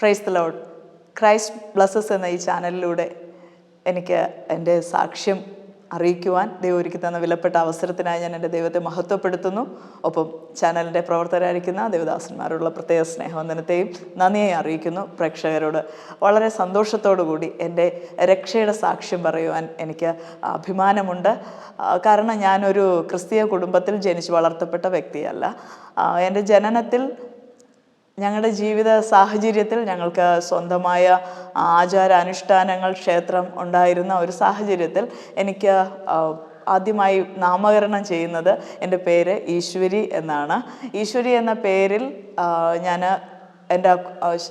Praise the lord Christ blesses എന്ന ഈ ചാനലിലൂടെ എനിക്ക് എന്റെ സാക്ഷ്യം അറിയിക്കുവാൻ ദൈവം ഒരുക്കി തന്ന വിലപ്പെട്ട അവസരത്തിനായി ഞാൻ എന്റെ ദൈവത്തെ മഹത്വപ്പെടുത്തുന്നു. ഒപ്പം ചാനലിന്റെ പ്രവർത്തകരായിരിക്കുന്ന ദേവദാസന്മാരോടുള്ള പ്രത്യേക സ്നേഹവന്ദനത്തെയും നന്ദിയെ അറിയിക്കുന്നു. പ്രേക്ഷകരോട് വളരെ കൂടി എന്റെ രക്ഷയുടെ സാക്ഷ്യം പറയുവാൻ എനിക്ക് അഭിമാനമുണ്ട്. കാരണം ഞാനൊരു ക്രിസ്തീയ കുടുംബത്തിൽ ജനിച്ച് വളർത്തപ്പെട്ട വ്യക്തിയല്ല. എന്റെ ജനനത്തിൽ ഞങ്ങളുടെ ജീവിത സാഹചര്യത്തിൽ ഞങ്ങൾക്ക് സ്വന്തമായ ആചാര അനുഷ്ഠാനങ്ങൾ ക്ഷേത്രം ഉണ്ടായിരുന്ന ഒരു സാഹചര്യത്തിൽ എനിക്ക് ആദ്യമായി നാമകരണം ചെയ്യുന്നത് എന്റെ പേര് ഈശ്വരി എന്നാണ്. ഈശ്വരി എന്ന പേരിൽ ഞാൻ എന്റെ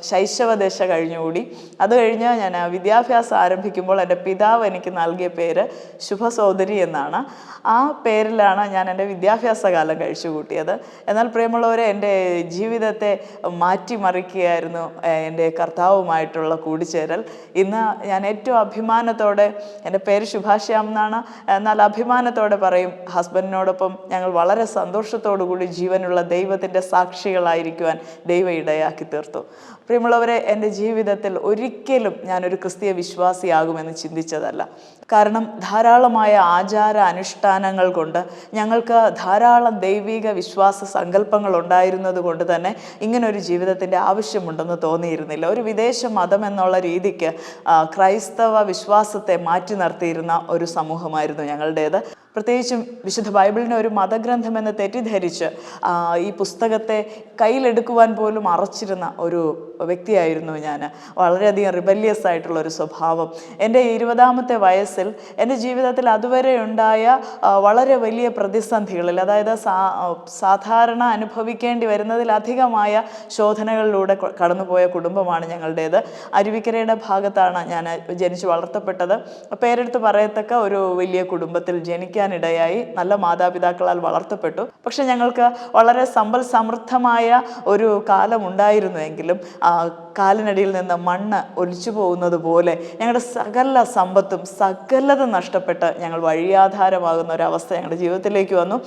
ശൈശവദശ കഴിഞ്ഞുകൂടി. അത് കഴിഞ്ഞ് ഞാൻ വിദ്യാഭ്യാസം ആരംഭിക്കുമ്പോൾ എന്റെ പിതാവ് എനിക്ക് നൽകിയ പേര് ശുഭസോദരി എന്നാണ്. ആ പേരിലാണ് ഞാൻ എന്റെ വിദ്യാഭ്യാസ കാലം കഴിച്ചു കൂട്ടിയത് എന്നാൽ പ്രിയമുള്ളവരെ എന്റെ ജീവിതത്തെ മാറ്റിമറിക്കുകയായിരുന്നു എന്റെ കർത്താവുമായിട്ടുള്ള കൂടിച്ചേരൽ. ഇന്ന് ഞാൻ ഏറ്റവും അഭിമാനത്തോടെ എന്റെ പേര് ശുഭാശ്യാം എന്നാണ്. എന്നാൽ അഭിമാനത്തോടെ പറയും ഹസ്ബൻഡിനോടൊപ്പം ഞങ്ങൾ വളരെ സന്തോഷത്തോടു കൂടി ജീവനുള്ള ദൈവത്തിന്റെ സാക്ഷികളായിരിക്കുവാൻ ദൈവം ഇടയാക്കി തീർത്തു. പ്രിയമുള്ളവരെ എന്റെ ജീവിതത്തിൽ ഒരിക്കലും ഞാനൊരു ക്രിസ്തീയ വിശ്വാസിയാകുമെന്ന് ചിന്തിച്ചതല്ല. കാരണം ധാരാളമായ ആചാര അനുഷ്ഠാനങ്ങൾ കൊണ്ട് ഞങ്ങൾക്ക് ധാരാളം ദൈവിക വിശ്വാസ സങ്കല്പങ്ങൾ ഉണ്ടായിരുന്നത് കൊണ്ട് തന്നെ ഇങ്ങനൊരു ജീവിതത്തിന്റെ ആവശ്യമുണ്ടെന്ന് തോന്നിയിരുന്നില്ല. ഒരു വിദേശ മതം എന്നുള്ള രീതിക്ക് ക്രൈസ്തവ വിശ്വാസത്തെ മാറ്റി നിർത്തിയിരുന്ന ഒരു സമൂഹമായിരുന്നു ഞങ്ങളുടേത്. പ്രത്യേകിച്ചും വിശുദ്ധ ബൈബിളിനെ ഒരു മതഗ്രന്ഥമെന്ന് തെറ്റിദ്ധരിച്ച് ഈ പുസ്തകത്തെ കയ്യിലെടുക്കുവാൻ പോലും അറച്ചിരുന്ന ഒരു വ്യക്തിയായിരുന്നു ഞാൻ വളരെയധികം റിബല്യസ് ആയിട്ടുള്ള ഒരു സ്വഭാവം. എന്റെ ഇരുപതാമത്തെ വയസ്സിൽ എന്റെ ജീവിതത്തിൽ അതുവരെ ഉണ്ടായ വളരെ വലിയ പ്രതിസന്ധികളിൽ അതായത് സാധാരണ അനുഭവിക്കേണ്ടി വരുന്നതിലധികമായ ശോധനകളിലൂടെ കടന്നുപോയ കുടുംബമാണ് ഞങ്ങളുടേത്. അരുവിക്കരയുടെ ഭാഗത്താണ് ഞാൻ ജനിച്ചു വളർത്തപ്പെട്ടത്. പേരെടുത്ത് പറയത്തക്ക ഒരു വലിയ കുടുംബത്തിൽ ജനിക്കാനിടയായി നല്ല മാതാപിതാക്കളാൽ വളർത്തപ്പെട്ടു. പക്ഷെ ഞങ്ങൾക്ക് വളരെ സമ്പൽ സമൃദ്ധമായ ഒരു കാലം ഉണ്ടായിരുന്നുവെങ്കിലും ആ കാലിനടിയിൽ നിന്ന് മണ്ണ് ഒലിച്ചു പോകുന്നത് പോലെ ഞങ്ങളുടെ സകല സമ്പത്തും സകലതും നഷ്ടപ്പെട്ട് ഞങ്ങൾ വഴിയാധാരമാകുന്ന ഒരവസ്ഥ ഞങ്ങളുടെ ജീവിതത്തിലേക്ക് വന്നു.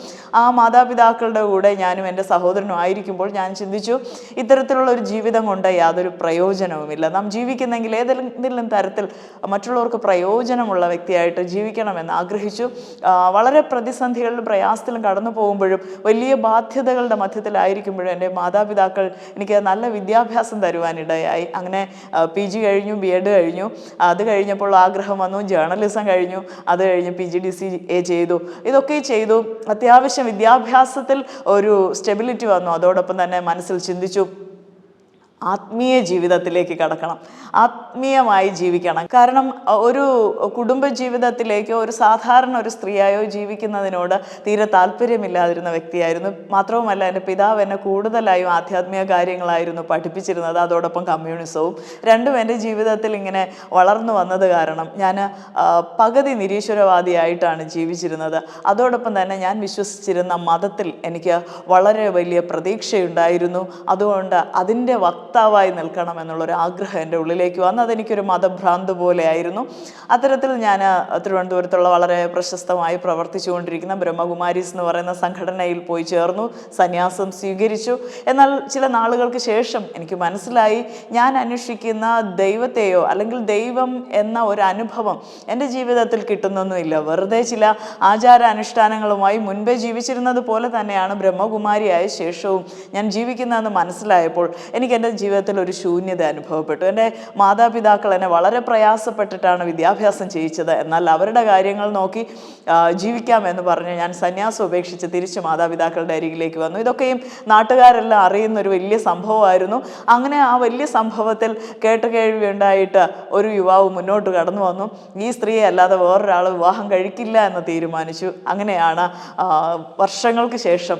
ആ മാതാപിതാക്കളുടെ കൂടെ ഞാനും എന്റെ സഹോദരനും ആയിരിക്കുമ്പോൾ ഞാൻ ചിന്തിച്ചു ഇത്തരത്തിലുള്ള ഒരു ജീവിതം കൊണ്ട് യാതൊരു പ്രയോജനവുമില്ല. നാം ജീവിക്കുന്നെങ്കിൽ ഏതെങ്കിലും തരത്തിൽ മറ്റുള്ളവർക്ക് പ്രയോജനമുള്ള വ്യക്തിയായിട്ട് ജീവിക്കണമെന്ന് ആഗ്രഹിച്ചു. വളരെ പ്രതിസന്ധികളിലും പ്രയാസത്തിലും കടന്നു പോകുമ്പോഴും വലിയ ബാധ്യതകളുടെ മധ്യത്തിലായിരിക്കുമ്പോഴും എന്റെ മാതാപിതാക്കൾ എനിക്ക് നല്ല വിദ്യാഭ്യാസം തരുവാനിടയായി. അങ്ങനെ പി ജി കഴിഞ്ഞു ബി എഡ് കഴിഞ്ഞു. അത് കഴിഞ്ഞപ്പോൾ ആഗ്രഹം വന്നു ജേർണലിസം കഴിഞ്ഞു. അത് കഴിഞ്ഞ് P G D C A ചെയ്തു. ഇതൊക്കെ ചെയ്തു. അത്യാവശ്യം വിദ്യാഭ്യാസത്തിൽ ഒരു സ്റ്റെബിലിറ്റി വന്നു. അതോടൊപ്പം തന്നെ മനസ്സിൽ ചിന്തിച്ചു ആത്മീയ ജീവിതത്തിലേക്ക് കടക്കണം. ആത്മീയമായി ജീവിക്കണം. കാരണം ഒരു കുടുംബ ജീവിതത്തിലേക്കോ ഒരു സാധാരണ ഒരു സ്ത്രീയായോ ജീവിക്കുന്നതിനോട് തീരെ താല്പര്യമില്ലാതിരുന്ന വ്യക്തിയായിരുന്നു. മാത്രവുമല്ല എന്റെ പിതാവ് എന്നെ കൂടുതലായും ആധ്യാത്മിക കാര്യങ്ങളായിരുന്നു പഠിപ്പിച്ചിരുന്നത്. അതോടൊപ്പം കമ്മ്യൂണിസവും. രണ്ടും എന്റെ ജീവിതത്തിൽ ഇങ്ങനെ വളർന്നു വന്നത് കാരണം ഞാൻ പകുതി നിരീശ്വരവാദിയായിട്ടാണ് ജീവിച്ചിരുന്നത്. അതോടൊപ്പം തന്നെ ഞാൻ വിശ്വസിച്ചിരുന്ന മതത്തിൽ എനിക്ക് വളരെ വലിയ പ്രതീക്ഷയുണ്ടായിരുന്നു. അതുകൊണ്ട് അതിന്റെ വക്താവായി നിൽക്കണം എന്നുള്ളൊരു ആഗ്രഹം എന്റെ ഉള്ളിലേക്ക് വന്നു. അതെനിക്കൊരു മതഭ്രാന്ത് പോലെയായിരുന്നു. അത്തരത്തിൽ ഞാൻ തിരുവനന്തപുരത്തുള്ള വളരെ പ്രശസ്തമായി പ്രവർത്തിച്ചുകൊണ്ടിരിക്കുന്ന ബ്രഹ്മകുമാരീസ് എന്ന് പറയുന്ന സംഘടനയിൽ പോയി ചേർന്നു സന്യാസം സ്വീകരിച്ചു. എന്നാൽ ചില നാളുകൾക്ക് ശേഷം എനിക്ക് മനസ്സിലായി ഞാൻ അന്വേഷിക്കുന്ന ദൈവത്തെയോ അല്ലെങ്കിൽ ദൈവം എന്ന ഒരു അനുഭവം എന്റെ ജീവിതത്തിൽ കിട്ടുന്നൊന്നുമില്ല. വെറുതെ ചില ആചാര അനുഷ്ഠാനങ്ങളുമായി മുൻപേ ജീവിച്ചിരുന്നത് പോലെ തന്നെയാണ് ബ്രഹ്മകുമാരിയായ ശേഷവും ഞാൻ ജീവിക്കുന്നതെന്ന് മനസ്സിലായപ്പോൾ എനിക്ക് എന്റെ ജീവിതത്തിൽ ഒരു ശൂന്യത അനുഭവപ്പെട്ടു. എന്റെ മാതാപിതാക്കൾ എന്നെ വളരെ പ്രയാസപ്പെട്ടിട്ടാണ് വിദ്യാഭ്യാസം ചെയ്യിച്ചത്. എന്നാൽ അവരുടെ കാര്യങ്ങൾ നോക്കി ജീവിക്കാമെന്ന് പറഞ്ഞ് ഞാൻ സന്യാസം ഉപേക്ഷിച്ച് തിരിച്ച് മാതാപിതാക്കളുടെ അരികിലേക്ക് വന്നു. ഇതൊക്കെയും നാട്ടുകാരെല്ലാം അറിയുന്ന ഒരു വലിയ സംഭവമായിരുന്നു. അങ്ങനെ ആ വലിയ സംഭവത്തിൽ കേട്ട് കേൾവിയുണ്ടായിട്ട് ഒരു യുവാവ് മുന്നോട്ട് കടന്നു വന്നു. ഈ സ്ത്രീയെ അല്ലാതെ വേറൊരാൾ വിവാഹം കഴിക്കില്ല എന്ന് തീരുമാനിച്ചു. അങ്ങനെയാണ് വർഷങ്ങൾക്ക് ശേഷം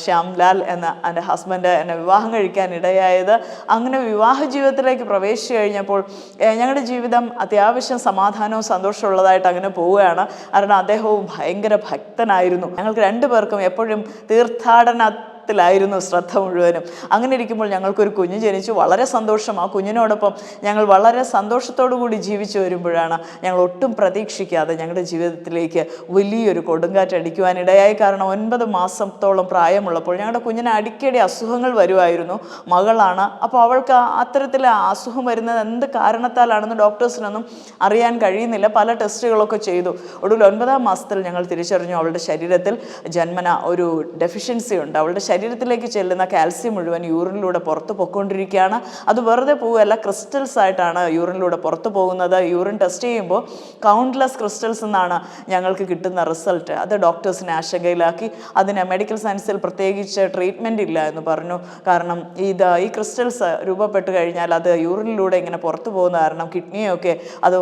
ശ്യാംലാൽ എന്ന എന്റെ ഹസ്ബൻഡ് എന്നെ വിവാഹം കഴിക്കാൻ ഇടയായത്. അങ്ങനെ വിവാഹ ജീവിതത്തിലേക്ക് പ്രവേശിച്ചു കഴിഞ്ഞപ്പോൾ ഞങ്ങളുടെ ജീവിതം അത്യാവശ്യം സമാധാനവും സന്തോഷമുള്ളതായിട്ട് അങ്ങനെ പോവുകയാണ്. കാരണം അദ്ദേഹവും ഭയങ്കര ഭക്തനായിരുന്നു. ഞങ്ങൾക്ക് രണ്ടു പേർക്കും എപ്പോഴും തീർത്ഥാടന മരണത്തിലായിരുന്നു ശ്രദ്ധ മുഴുവനും. അങ്ങനെ ഇരിക്കുമ്പോൾ ഞങ്ങൾക്കൊരു കുഞ്ഞ് ജനിച്ചു. വളരെ സന്തോഷം. ആ കുഞ്ഞിനോടൊപ്പം ഞങ്ങൾ വളരെ സന്തോഷത്തോടു കൂടി ജീവിച്ചു വരുമ്പോഴാണ് ഞങ്ങൾ ഒട്ടും പ്രതീക്ഷിക്കാതെ ഞങ്ങളുടെ ജീവിതത്തിലേക്ക് വലിയൊരു കൊടുങ്കാറ്റ് അടിക്കുവാനിടയായി കാരണം ഒൻപത് മാസത്തോളം പ്രായമുള്ളപ്പോൾ ഞങ്ങളുടെ കുഞ്ഞിന് അടിക്കടി അസുഖങ്ങൾ വരുമായിരുന്നു. മകളാണ്. അപ്പോൾ അവൾക്ക് അത്തരത്തിൽ അസുഖം വരുന്നത് എന്ത് കാരണത്താലാണെന്ന് ഡോക്ടേഴ്സിനൊന്നും അറിയാൻ കഴിയുന്നില്ല. പല ടെസ്റ്റുകളൊക്കെ ചെയ്തു. ഒടുവിൽ ഒൻപതാം മാസത്തിൽ ഞങ്ങൾ തിരിച്ചറിഞ്ഞു അവളുടെ ശരീരത്തിൽ ജന്മന ഒരു ഡെഫിഷ്യൻസി ഉണ്ട്. അവളുടെ ശരീരത്തിലേക്ക് ചെല്ലുന്ന കാൽസ്യം മുഴുവൻ യൂറിനിലൂടെ പുറത്ത് പൊയ്ക്കൊണ്ടിരിക്കുകയാണ്. അത് വെറുതെ പോവുകയല്ല ക്രിസ്റ്റൽസ് ആയിട്ടാണ് യൂറിനിലൂടെ പുറത്ത് പോകുന്നത്. യൂറിൻ ടെസ്റ്റ് ചെയ്യുമ്പോൾ കൗണ്ട്ലെസ് ക്രിസ്റ്റൽസ് എന്നാണ് ഞങ്ങൾക്ക് കിട്ടുന്ന റിസൾട്ട് അത് ഡോക്ടേഴ്സിനെ ആശങ്കയിലാക്കി. അതിന് മെഡിക്കൽ സയൻസിൽ പ്രത്യേകിച്ച് ട്രീറ്റ്മെന്റ് ഇല്ല എന്ന് പറഞ്ഞു. കാരണം ഇത് ഈ ക്രിസ്റ്റൽസ് രൂപപ്പെട്ട് കഴിഞ്ഞാൽ അത് യൂറിനിലൂടെ ഇങ്ങനെ പുറത്തു പോകുന്ന കാരണം കിഡ്നിയൊക്കെ അത്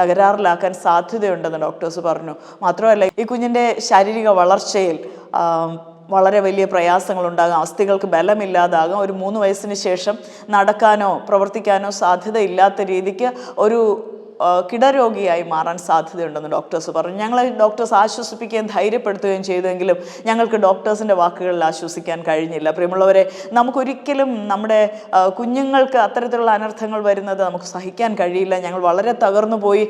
തകരാറിലാക്കാൻ സാധ്യതയുണ്ടെന്ന് ഡോക്ടേഴ്സ് പറഞ്ഞു. മാത്രമല്ല ഈ കുഞ്ഞിന്റെ ശാരീരിക വളർച്ചയിൽ വളരെ വലിയ പ്രയാസങ്ങളുണ്ടാകാം. അസ്ഥികൾക്ക് ബലമില്ലാതാകാം. ഒരു മൂന്ന് വയസ്സിന് ശേഷം നടക്കാനോ പ്രവർത്തിക്കാനോ സാധ്യതയില്ലാത്ത രീതിക്ക് ഒരു കിടരോഗിയായി മാറാൻ സാധ്യതയുണ്ടെന്ന് ഡോക്ടേഴ്സ് പറഞ്ഞു. ഞങ്ങളെ ഡോക്ടേഴ്സ് ആശ്വസിപ്പിക്കുകയും ധൈര്യപ്പെടുത്തുകയും ചെയ്തെങ്കിലും ഞങ്ങൾക്ക് ഡോക്ടേഴ്സിന്റെ വാക്കുകളിൽ ആശ്വസിക്കാൻ കഴിഞ്ഞില്ല. പ്രിയമുള്ളവരെ നമുക്കൊരിക്കലും നമ്മുടെ കുഞ്ഞുങ്ങൾക്ക് അത്തരത്തിലുള്ള അനർത്ഥങ്ങൾ വരുന്നത് നമുക്ക് സഹിക്കാൻ കഴിയില്ല. ഞങ്ങൾ വളരെ തകർന്നു പോയി.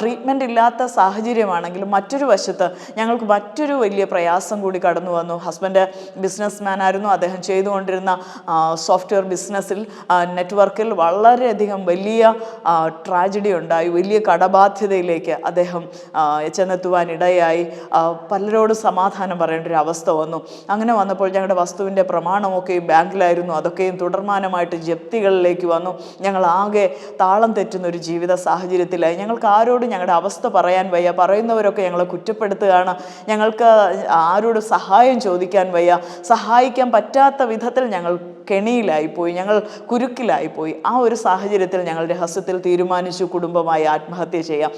ട്രീറ്റ്മെന്റ് ഇല്ലാത്ത സാഹചര്യമാണെങ്കിലും മറ്റൊരു വശത്ത് ഞങ്ങൾക്ക് മറ്റൊരു വലിയ പ്രയാസം കൂടി കടന്നു വന്നു. ഹസ്ബൻഡ് ബിസിനസ് മാനായിരുന്നു അദ്ദേഹം ചെയ്തുകൊണ്ടിരുന്ന സോഫ്റ്റ്വെയർ ബിസിനസ്സിൽ നെറ്റ്വർക്കിൽ വളരെയധികം വലിയ ട്രാജഡി ഉണ്ടായി. വലിയ കടബാധ്യതയിലേക്ക് അദ്ദേഹം ചെന്നെത്തുവാൻ ഇടയായി. പലരോട് സമാധാനം പറയേണ്ട ഒരു അവസ്ഥ വന്നു. അങ്ങനെ വന്നപ്പോൾ ഞങ്ങളുടെ വസ്തുവിന്റെ പ്രമാണമൊക്കെ ബാങ്കിലായിരുന്നു. അതൊക്കെയും തുടർമാനമായിട്ട് ജപ്തികളിലേക്ക് വന്നു. ഞങ്ങൾ ആകെ താളം തെറ്റുന്ന ഒരു ജീവിത സാഹചര്യത്തിലായി. ഞങ്ങൾക്ക് ആരോടും ഞങ്ങളുടെ അവസ്ഥ പറയാൻ വയ്യ. പറയുന്നവരൊക്കെ ഞങ്ങളെ കുറ്റപ്പെടുത്തുകയാണ്. ഞങ്ങൾക്ക് ആരോടും സഹായം ചോദിക്കാൻ വയ്യ. സഹായിക്കാൻ പറ്റാത്ത വിധത്തിൽ ഞങ്ങൾ കെണിയിലായിപ്പോയി ഞങ്ങൾ കുരുക്കിലായിപ്പോയി. ആ ഒരു സാഹചര്യത്തിൽ ഞങ്ങൾ രഹസ്യത്തിൽ തീരുമാനിച്ചു കുടുംബമായി ആത്മഹത്യ ചെയ്യാം.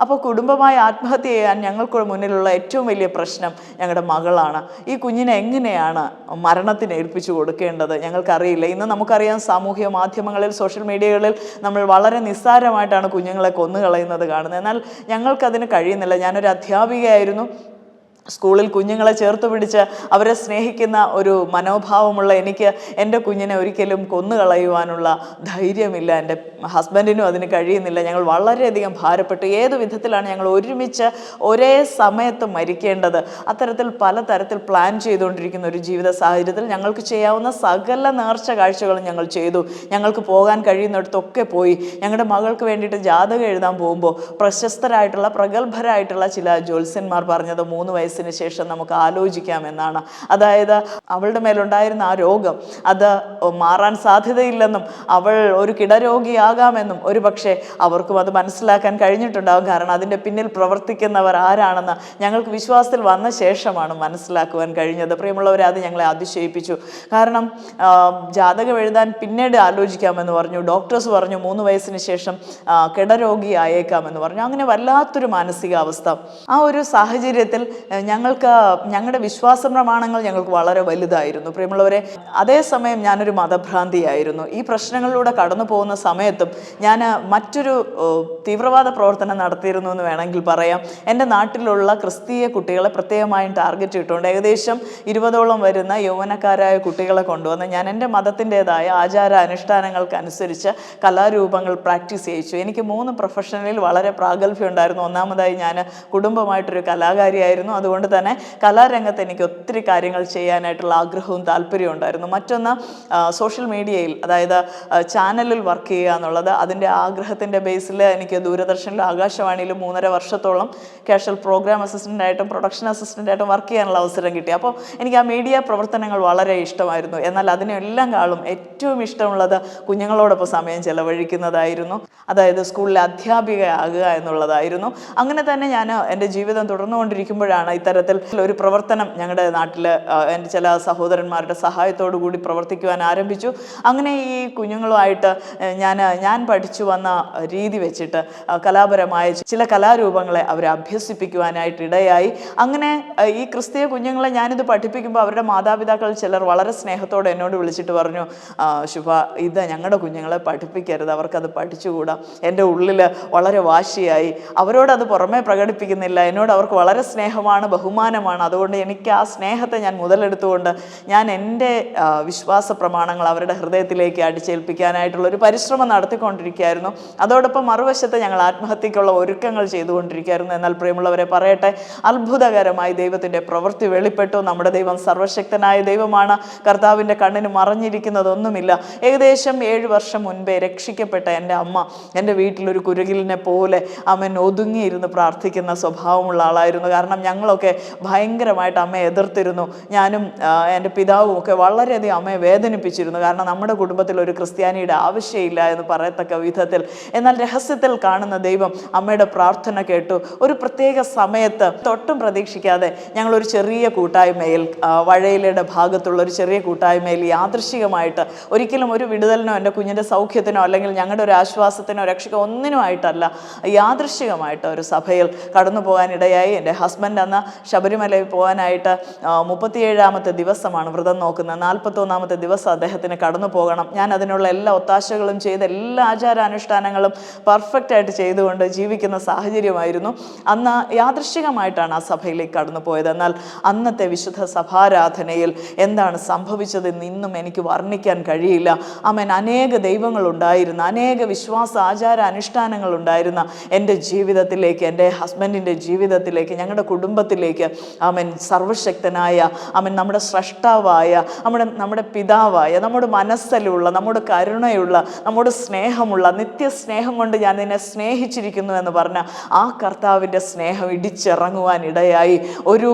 അപ്പോൾ കുടുംബമായി ആത്മഹത്യ ചെയ്യാൻ ഞങ്ങൾക്ക് മുന്നിലുള്ള ഏറ്റവും വലിയ പ്രശ്നം ഞങ്ങളുടെ മകളാണ്. ഈ കുഞ്ഞിനെ എങ്ങനെയാണ് മരണത്തിന് ഏൽപ്പിച്ചു കൊടുക്കേണ്ടത് ഞങ്ങൾക്കറിയില്ല. ഇന്ന് നമുക്കറിയാം സാമൂഹ്യ മാധ്യമങ്ങളിൽ സോഷ്യൽ മീഡിയകളിൽ നമ്മൾ വളരെ നിസ്സാരമായിട്ടാണ് കുഞ്ഞുങ്ങളെ കൊന്നുകളയുന്നത് കാണുന്നത്. എന്നാൽ ഞങ്ങൾക്കതിന് കഴിയുന്നില്ല. ഞാനൊരു അധ്യാപികയായിരുന്നു. സ്കൂളിൽ കുഞ്ഞുങ്ങളെ ചേർത്ത് പിടിച്ച് അവരെ സ്നേഹിക്കുന്ന ഒരു മനോഭാവമുള്ള എനിക്ക് എന്റെ കുഞ്ഞിനെ ഒരിക്കലും കൊന്നുകളയുവാനുള്ള ധൈര്യമില്ല. എന്റെ ഹസ്ബൻഡിനും അതിന് കഴിയുന്നില്ല. ഞങ്ങൾ വളരെയധികം ഭാരപ്പെട്ടു. ഏത് വിധത്തിലാണ് ഞങ്ങൾ ഒരുമിച്ച് ഒരേ സമയത്ത് മരിക്കേണ്ടത്? അത്തരത്തിൽ പലതരത്തിൽ പ്ലാൻ ചെയ്തുകൊണ്ടിരിക്കുന്ന ഒരു ജീവിത സാഹചര്യത്തിൽ ഞങ്ങൾക്ക് ചെയ്യാവുന്ന സകല നേർച്ച കാഴ്ചകളും ഞങ്ങൾ ചെയ്തു. ഞങ്ങൾക്ക് പോകാൻ കഴിയുന്നിടത്തൊക്കെ പോയി. ഞങ്ങളുടെ മകൾക്ക് വേണ്ടിയിട്ട് ജാതകം എഴുതാൻ പോകുമ്പോൾ പ്രശസ്തരായിട്ടുള്ള പ്രഗത്ഭരായിട്ടുള്ള ചില ജ്യോത്സ്യന്മാർ പറഞ്ഞത് മൂന്ന് വയസ്സിന് ശേഷം നമുക്ക് ആലോചിക്കാം എന്നാണ്. അതായത് അവളുടെ മേലുണ്ടായിരുന്ന ആ രോഗം അത് മാറാൻ സാധ്യതയില്ലെന്നും അവൾ ഒരു കിടരോഗിയാകാമെന്നും ഒരു പക്ഷേ അവർക്കും അത് മനസ്സിലാക്കാൻ കഴിഞ്ഞിട്ടുണ്ടാകും. കാരണം അതിന്റെ പിന്നിൽ പ്രവർത്തിക്കുന്നവർ ആരാണെന്ന് ഞങ്ങൾക്ക് വിശ്വാസത്തിൽ വന്ന ശേഷമാണ് മനസ്സിലാക്കുവാൻ കഴിഞ്ഞത്. പ്രിയമുള്ളവരെ അത് ഞങ്ങളെ അതിശയിപ്പിച്ചു. കാരണം ജാതകം എഴുതാൻ പിന്നീട് ആലോചിക്കാമെന്ന് പറഞ്ഞു. ഡോക്ടേഴ്സ് പറഞ്ഞു മൂന്ന് വയസ്സിന് ശേഷം കിടരോഗിയായേക്കാമെന്ന് പറഞ്ഞു. അങ്ങനെ വല്ലാത്തൊരു മാനസികാവസ്ഥ. ആ ഒരു സാഹചര്യത്തിൽ ഞങ്ങൾക്ക് ഞങ്ങളുടെ വിശ്വാസ പ്രമാണങ്ങൾ ഞങ്ങൾക്ക് വളരെ വലുതായിരുന്നു. പ്രിയമുള്ളവരെ അതേസമയം ഞാനൊരു മതഭ്രാന്തിയായിരുന്നു. ഈ പ്രശ്നങ്ങളിലൂടെ കടന്നു പോകുന്ന സമയത്തും ഞാൻ മറ്റൊരു തീവ്രവാദ പ്രവർത്തനം നടത്തിയിരുന്നു എന്ന് വേണമെങ്കിൽ പറയാം. എന്റെ നാട്ടിലുള്ള ക്രിസ്തീയ കുട്ടികളെ പ്രത്യേകമായും ടാർഗറ്റ് ഇട്ടുകൊണ്ട് ഏകദേശം ഇരുപതോളം വരുന്ന യൗവനക്കാരായ കുട്ടികളെ കൊണ്ടുവന്ന് ഞാൻ എന്റെ മതത്തിന്റെതായ ആചാര അനുഷ്ഠാനങ്ങൾക്കനുസരിച്ച് കലാരൂപങ്ങൾ പ്രാക്ടീസ് ചെയ്യിച്ചു. എനിക്ക് മൂന്ന് പ്രൊഫഷനിൽ വളരെ പ്രാഗൽഭ്യം ഉണ്ടായിരുന്നു. ഒന്നാമതായി ഞാൻ കുടുംബമായിട്ടൊരു കലാകാരിയായിരുന്നു. അതുകൊണ്ട് തന്നെ കലാരംഗത്ത് എനിക്ക് ഒത്തിരി കാര്യങ്ങൾ ചെയ്യാനായിട്ടുള്ള ആഗ്രഹവും താല്പര്യവും ഉണ്ടായിരുന്നു. മറ്റൊന്ന് സോഷ്യൽ മീഡിയയിൽ അതായത് ചാനലിൽ വർക്ക് ചെയ്യുക എന്നുള്ളത് അതിന്റെ ആഗ്രഹത്തിന്റെ ബേസിൽ എനിക്ക് ദൂരദർശനിലും ആകാശവാണിയിലും മൂന്നര വർഷത്തോളം കാഷ്വൽ പ്രോഗ്രാം അസിസ്റ്റന്റ് ആയിട്ടും പ്രൊഡക്ഷൻ അസിസ്റ്റന്റ് ആയിട്ടും വർക്ക് ചെയ്യാനുള്ള അവസരം കിട്ടി. അപ്പോൾ എനിക്ക് ആ മീഡിയ പ്രവർത്തനങ്ങൾ വളരെ ഇഷ്ടമായിരുന്നു. എന്നാൽ അതിനെല്ലാം കാളും ഏറ്റവും ഇഷ്ടമുള്ളത് കുഞ്ഞുങ്ങളോടൊപ്പം സമയം ചെലവഴിക്കുന്നതായിരുന്നു. അതായത് സ്കൂളിലെ അധ്യാപികയാകുക എന്നുള്ളതായിരുന്നു. അങ്ങനെ തന്നെ ഞാൻ എന്റെ ജീവിതം തുടർന്നുകൊണ്ടിരിക്കുമ്പോഴാണ് ഇത്തരത്തിൽ ഒരു പ്രവർത്തനം ഞങ്ങളുടെ നാട്ടിൽ എന്റെ ചില സഹോദരന്മാരുടെ സഹായത്തോടു കൂടി പ്രവർത്തിക്കുവാൻ ആരംഭിച്ചു. അങ്ങനെ ഈ കുഞ്ഞുങ്ങളുമായിട്ട് ഞാൻ ഞാൻ പഠിച്ചു വന്ന രീതി വെച്ചിട്ട് കലാപരമായ ചില കലാരൂപങ്ങളെ അവരെ അഭ്യസിപ്പിക്കുവാനായിട്ട് ഇടയായി. അങ്ങനെ ഈ ക്രിസ്തീയ കുഞ്ഞുങ്ങളെ ഞാനിത് പഠിപ്പിക്കുമ്പോൾ അവരുടെ മാതാപിതാക്കൾ ചിലർ വളരെ സ്നേഹത്തോടെ എന്നോട് വിളിച്ചിട്ട് പറഞ്ഞു ശുഭ ഇത് ഞങ്ങളുടെ കുഞ്ഞുങ്ങളെ പഠിപ്പിക്കരുത് അവർക്കത് പഠിച്ചുകൂടാ. എന്റെ ഉള്ളിൽ വളരെ വാശിയായി. അവരോടത് പുറമേ പ്രകടിപ്പിക്കുന്നില്ല. എന്നോട് അവർക്ക് വളരെ സ്നേഹമാണ് ബഹുമാനമാണ്. അതുകൊണ്ട് എനിക്ക് ആ സ്നേഹത്തെ ഞാൻ മുതലെടുത്തുകൊണ്ട് ഞാൻ എന്റെ വിശ്വാസ പ്രമാണങ്ങൾ അവരുടെ ഹൃദയത്തിലേക്ക് അടിച്ചേൽപ്പിക്കാനായിട്ടുള്ള ഒരു പരിശ്രമം നടത്തിക്കൊണ്ടിരിക്കുകയായിരുന്നു. അതോടൊപ്പം മറുവശത്ത് ഞങ്ങൾ ആത്മഹത്യക്കുള്ള ഒരുക്കങ്ങൾ ചെയ്തുകൊണ്ടിരിക്കുകയായിരുന്നു. എന്നാൽ പ്രിയമുള്ളവരെ പറയട്ടെ അത്ഭുതകരമായി ദൈവത്തിന്റെ പ്രവൃത്തി വെളിപ്പെട്ടു. നമ്മുടെ ദൈവം സർവശക്തനായ ദൈവമാണ്. കർത്താവിന്റെ കണ്ണിന് മറഞ്ഞിരിക്കുന്നതൊന്നുമില്ല. ഏകദേശം ഏഴ് വർഷം മുൻപേ രക്ഷിക്കപ്പെട്ട എന്റെ അമ്മ എന്റെ വീട്ടിലൊരു കുരുകിലിനെ പോലെ അമ്മൻ ഒതുങ്ങിയിരുന്ന് പ്രാർത്ഥിക്കുന്ന സ്വഭാവമുള്ള ആളായിരുന്നു. കാരണം ഞങ്ങളൊക്കെ ഭയങ്കരമായിട്ട് അമ്മയെ എതിർത്തിരുന്നു. ഞാനും എന്റെ പിതാവും ഒക്കെ വളരെയധികം അമ്മയെ വേദനിപ്പിച്ചിരുന്നു. കാരണം നമ്മുടെ കുടുംബത്തിൽ ഒരു ക്രിസ്ത്യാനിയുടെ ആവശ്യമില്ല എന്ന് പറയത്തക്ക വിധത്തിൽ. എന്നാൽ രഹസ്യത്തിൽ കാണുന്ന ദൈവം അമ്മയുടെ പ്രാർത്ഥന കേട്ടു. ഒരു പ്രത്യേക സമയത്ത് തൊട്ടും പ്രതീക്ഷിക്കാതെ ഞങ്ങളൊരു ചെറിയ കൂട്ടായ്മയിൽ വഴയിലയുടെ ഭാഗത്തുള്ള ഒരു ചെറിയ കൂട്ടായ്മയിൽ യാദൃശികമായിട്ട് ഒരിക്കലും ഒരു വിടുതലിനോ എന്റെ കുഞ്ഞിന്റെ സൗഖ്യത്തിനോ അല്ലെങ്കിൽ ഞങ്ങളുടെ ഒരു ആശ്വാസത്തിനോ രക്ഷയ്ക്കോ ഒന്നിനുമായിട്ടല്ല യാദൃശികമായിട്ട് ഒരു സഭയിൽ കടന്നു പോകാനിടയായി എന്റെ ഹസ്ബൻഡ് അന്ന് ശബരിമലയിൽ പോകാനായിട്ട് മുപ്പത്തിയേഴാമത്തെ ദിവസമാണ് വ്രതം നോക്കുന്നത്. നാൽപ്പത്തൊന്നാമത്തെ ദിവസം അദ്ദേഹത്തിന് കടന്നു പോകണം. ഞാൻ അതിനുള്ള എല്ലാ ഒത്താശകളും ചെയ്ത് എല്ലാ ആചാരാനുഷ്ഠാനങ്ങളും പെർഫെക്റ്റ് ആയിട്ട് ചെയ്തുകൊണ്ട് ജീവിക്കുന്ന സാഹചര്യമായിരുന്നു. അന്ന് യാദൃശികമായിട്ടാണ് ആ സഭയിലേക്ക് കടന്നു പോയത്. എന്നാൽ അന്നത്തെ വിശുദ്ധ സഭാരാധനയിൽ എന്താണ് സംഭവിച്ചതെന്ന് ഇന്നും എനിക്ക് വർണിക്കാൻ കഴിയില്ല. അമൻ അനേക ദൈവങ്ങളുണ്ടായിരുന്ന അനേക വിശ്വാസ ആചാര അനുഷ്ഠാനങ്ങളുണ്ടായിരുന്ന എന്റെ ജീവിതത്തിലേക്ക് എന്റെ ഹസ്ബൻഡിന്റെ ജീവിതത്തിലേക്ക് ഞങ്ങളുടെ കുടുംബത്തിലേക്ക് അവൻ സർവശക്തനായ അവൻ നമ്മുടെ സ്രഷ്ടാവായ നമ്മുടെ നമ്മുടെ പിതാവായ നമ്മുടെ മനസ്സിലുള്ള നമ്മുടെ കരുണയുള്ള നമ്മുടെ സ്നേഹമുള്ള നിത്യസ്നേഹം കൊണ്ട് ഞാൻ നിന്നെ സ്നേഹിച്ചിരിക്കുന്നു എന്ന് പറഞ്ഞ ആ കർത്താവിന്റെ സ്നേഹം ഇടിച്ചിറങ്ങുവാൻ ഇടയായി. ഒരു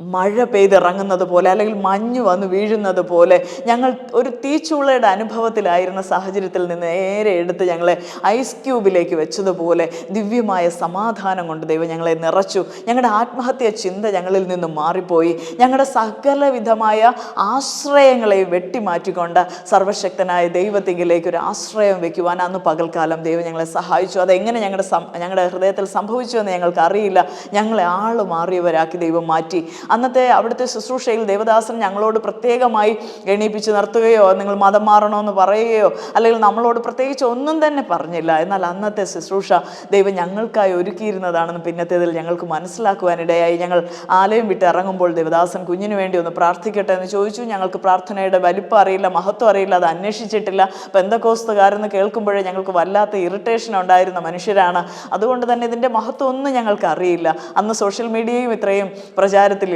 മഴ പെയ്തിറങ്ങുന്നത് പോലെ അല്ലെങ്കിൽ മഞ്ഞ് വന്ന് വീഴുന്നത് പോലെ ഞങ്ങൾ ഒരു തീച്ചുളയുടെ അനുഭവത്തിലായിരുന്ന സാഹചര്യത്തിൽ നിന്ന് നേരെ എടുത്ത് ഞങ്ങളെ ഐസ് ക്യൂബിലേക്ക് വെച്ചതുപോലെ ദിവ്യമായ സമാധാനം കൊണ്ട് ദൈവം ഞങ്ങളെ നിറച്ചു. ഞങ്ങളുടെ ആത്മഹത്യ ചിന്ത ഞങ്ങളിൽ നിന്ന് മാറിപ്പോയി. ഞങ്ങളുടെ സകലവിധമായ ആശ്രയങ്ങളെ വെട്ടിമാറ്റിക്കൊണ്ട് സർവശക്തനായ ദൈവത്തിങ്കിലേക്ക് ഒരു ആശ്രയം വെക്കുവാൻ അന്ന് പകൽക്കാലം ദൈവം ഞങ്ങളെ സഹായിച്ചു. അതെങ്ങനെ ഞങ്ങളുടെ ഞങ്ങളുടെ ഹൃദയത്തിൽ സംഭവിച്ചു എന്ന് ഞങ്ങൾക്ക് അറിയില്ല ഞങ്ങളെ ആൾ മാറിയവരാക്കി ദൈവം മാറ്റി. അന്നത്തെ അവിടുത്തെ ശുശ്രൂഷയിൽ ദേവദാസൻ ഞങ്ങളോട് പ്രത്യേകമായി എണീപ്പിച്ച് നിർത്തുകയോ നിങ്ങൾ മതം മാറണമെന്ന് പറയുകയോ അല്ലെങ്കിൽ നമ്മളോട് പ്രത്യേകിച്ച് ഒന്നും തന്നെ പറഞ്ഞില്ല. എന്നാൽ അന്നത്തെ ശുശ്രൂഷ ദൈവം ഞങ്ങൾക്കായി ഒരുക്കിയിരുന്നതാണെന്ന് പിന്നത്തേതിൽ ഞങ്ങൾക്ക് മനസ്സിലാക്കുവാനിടയായി. ഞങ്ങൾ ആലയം വിട്ട് ഇറങ്ങുമ്പോൾ ദേവദാസൻ കുഞ്ഞിന് വേണ്ടി ഒന്ന് പ്രാർത്ഥിക്കട്ടെ എന്ന് ചോദിച്ചു. ഞങ്ങൾക്ക് പ്രാർത്ഥനയുടെ വലിപ്പം അറിയില്ല മഹത്വം അറിയില്ല അത് അന്വേഷിച്ചിട്ടില്ല. ബന്ധക്കോസ്തുകാരെന്ന് കേൾക്കുമ്പോഴേ ഞങ്ങൾക്ക് വല്ലാത്ത ഇറിറ്റേഷൻ ഉണ്ടായിരുന്ന മനുഷ്യരാണ്. അതുകൊണ്ട് തന്നെ ഇതിന്റെ മഹത്വം ഒന്നും ഞങ്ങൾക്ക് അറിയില്ല. അന്ന് സോഷ്യൽ മീഡിയയും ഇത്രയും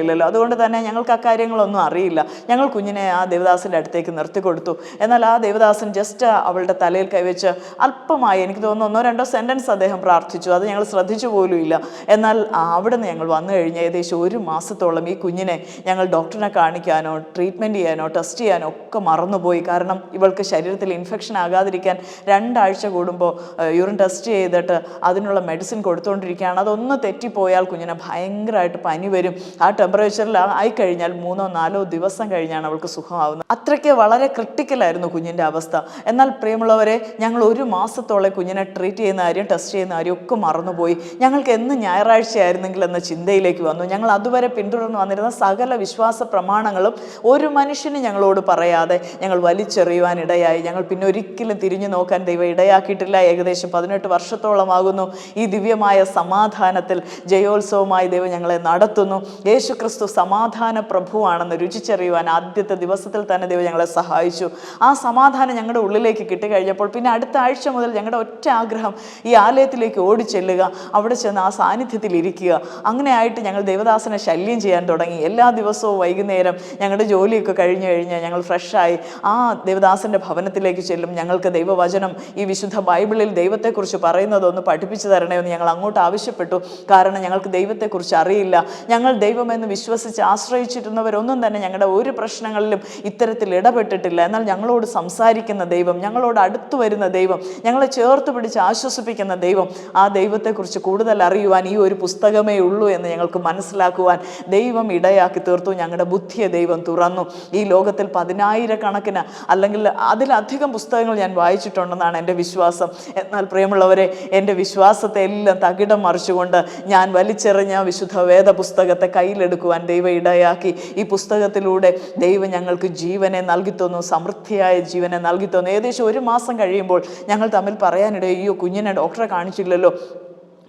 പ്രചാരത്തിലില്ലല്ലോ അതുകൊണ്ട് തന്നെ ഞങ്ങൾക്ക് ആ കാര്യങ്ങളൊന്നും അറിയില്ല. ഞങ്ങൾ കുഞ്ഞിനെ ആ ദേവദാസിന്റെ അടുത്തേക്ക് നിർത്തി കൊടുത്തു. എന്നാൽ ആ ദേവദാസൻ ജസ്റ്റ് അവളുടെ തലയിൽ കൈവച്ച് അല്പമായി എനിക്ക് തോന്നുന്നു ഒന്നോ രണ്ടോ സെന്റൻസ് അദ്ദേഹം പ്രാർത്ഥിച്ചു. അത് ഞങ്ങൾ ശ്രദ്ധിച്ചു പോലുമില്ല എന്നാൽ അവിടെ നിന്ന് ഞങ്ങൾ വന്നു കഴിഞ്ഞ് ഏകദേശം ഒരു മാസത്തോളം ഈ കുഞ്ഞിനെ ഞങ്ങൾ ഡോക്ടറിനെ കാണിക്കാനോ ട്രീറ്റ്മെന്റ് ചെയ്യാനോ ടെസ്റ്റ് ചെയ്യാനോ ഒക്കെ മറന്നുപോയി. കാരണം ഇവൾക്ക് ശരീരത്തിൽ ഇൻഫെക്ഷൻ ആകാതിരിക്കാൻ രണ്ടാഴ്ച കൂടുമ്പോൾ യൂറിൻ ടെസ്റ്റ് ചെയ്തിട്ട് അതിനുള്ള മെഡിസിൻ കൊടുത്തുകൊണ്ടിരിക്കുകയാണ് അതൊന്ന് തെറ്റിപ്പോയാൽ കുഞ്ഞിനെ ഭയങ്കരമായിട്ട് പനി വരും. ആ ടെമ്പറേച്ചറിൽ ആയിക്കഴിഞ്ഞാൽ മൂന്നോ നാലോ ദിവസം കഴിഞ്ഞാണ് അവൾക്ക് സുഖമാവുന്നത്. അത്രയ്ക്ക് വളരെ ക്രിട്ടിക്കലായിരുന്നു കുഞ്ഞിന്റെ അവസ്ഥ. എന്നാൽ പ്രിയമുള്ളവരെ ഞങ്ങൾ ഒരു മാസത്തോളം കുഞ്ഞിനെ ട്രീറ്റ് ചെയ്യുന്ന കാര്യം ടെസ്റ്റ് ചെയ്യുന്ന കാര്യം ഒക്കെ മറന്നുപോയി. ഞങ്ങൾക്ക് എന്ന് ഞായറാഴ്ചയായിരുന്നെങ്കിൽ എന്ന ചിന്തയിലേക്ക് വന്നു. ഞങ്ങൾ അതുവരെ പിന്തുടർന്ന് വന്നിരുന്ന സകല വിശ്വാസ പ്രമാണങ്ങളും ഒരു മനുഷ്യന് ഞങ്ങളോട് പറയാതെ ഞങ്ങൾ വലിച്ചെറിയുവാൻ ഇടയായി. ഞങ്ങൾ പിന്നെ ഒരിക്കലും തിരിഞ്ഞു നോക്കാൻ ദൈവം ഇടയാക്കിയിട്ടില്ല. ഏകദേശം പതിനെട്ട് വർഷത്തോളമാകുന്നു ഈ ദിവ്യമായ സമാധാനത്തിൽ ജയോത്സവമായി ദൈവം ഞങ്ങളെ നടത്തുന്നു. യേശു ക്രിസ്തു സമാധാന പ്രഭുവാണെന്ന് രുചിച്ചറിയുവാൻ ആദ്യത്തെ ദിവസത്തിൽ തന്നെ ദൈവം ഞങ്ങളെ സഹായിച്ചു. ആ സമാധാനം ഞങ്ങളുടെ ഉള്ളിലേക്ക് കിട്ടിക്കഴിഞ്ഞപ്പോൾ പിന്നെ അടുത്ത ആഴ്ച മുതൽ ഞങ്ങളുടെ ഒറ്റ ആഗ്രഹം ഈ ആലയത്തിലേക്ക് ഓടിച്ചെല്ലുക അവിടെ ചെന്ന് ആ സാന്നിധ്യത്തിൽ ഇരിക്കുക. അങ്ങനെ ആയിട്ട് ഞങ്ങൾ ദേവദാസനെ ശല്യം ചെയ്യാൻ തുടങ്ങി. എല്ലാ ദിവസവും വൈകുന്നേരം ഞങ്ങളുടെ ജോലിയൊക്കെ കഴിഞ്ഞു കഴിഞ്ഞ് ഞങ്ങൾ ഫ്രഷായി ആ ദേവദാസന്റെ ഭവനത്തിലേക്ക് ചെല്ലും. ഞങ്ങൾക്ക് ദൈവവചനം ഈ വിശുദ്ധ ബൈബിളിൽ ദൈവത്തെക്കുറിച്ച് പറയുന്നതൊന്ന് പഠിപ്പിച്ചു തരണമെന്ന് ഞങ്ങൾ അങ്ങോട്ട് ആവശ്യപ്പെട്ടു. കാരണം ഞങ്ങൾക്ക് ദൈവത്തെക്കുറിച്ച് അറിയില്ല. ഞങ്ങൾ ദൈവമെന്ന് വിശ്വസിച്ച് ആശ്രയിച്ചിരുന്നവരൊന്നും തന്നെ ഞങ്ങളുടെ ഒരു പ്രശ്നങ്ങളിലും ഇത്തരത്തിൽ ഇടപെട്ടിട്ടില്ല. എന്നാൽ ഞങ്ങളോട് സംസാരിക്കുന്ന ദൈവം ഞങ്ങളോട് അടുത്തു വരുന്ന ദൈവം ഞങ്ങളെ ചേർത്ത് പിടിച്ച് ആശ്വസിപ്പിക്കുന്ന ദൈവം ആ ദൈവത്തെക്കുറിച്ച് കൂടുതൽ അറിയുവാൻ ഈ ഒരു പുസ്തകമേ ഉള്ളൂ എന്ന് ഞങ്ങൾക്ക് മനസ്സിലാക്കുവാൻ ദൈവം ഇടയാക്കി തീർത്തു. ഞങ്ങളുടെ ബുദ്ധിയെ ദൈവം തുറന്നു. ഈ ലോകത്തിൽ പതിനായിരക്കണക്കിന് അല്ലെങ്കിൽ അതിലധികം പുസ്തകങ്ങൾ ഞാൻ വായിച്ചിട്ടുണ്ടെന്നാണ് എന്റെ വിശ്വാസം. എന്നാൽ പ്രിയമുള്ളവരെ എന്റെ വിശ്വാസത്തെ എല്ലാം തകിടം മറിച്ചുകൊണ്ട് ഞാൻ വലിച്ചെറിഞ്ഞ വിശുദ്ധ വേദ പുസ്തകത്തെ കയ്യിലെടുക്കുവാൻ ദൈവം ഇടയാക്കി. ഈ പുസ്തകത്തിലൂടെ ദൈവം ഞങ്ങൾക്ക് ജീവനെ നൽകി തന്നു സമൃദ്ധിയായ ജീവനെ നൽകി തന്നു. ഏകദേശം ഒരു മാസം കഴിയുമ്പോൾ ഞങ്ങൾ തമ്മിൽ പറയാനിടയോ അയ്യോ കുഞ്ഞിനെ ഡോക്ടറെ കാണിച്ചില്ലല്ലോ.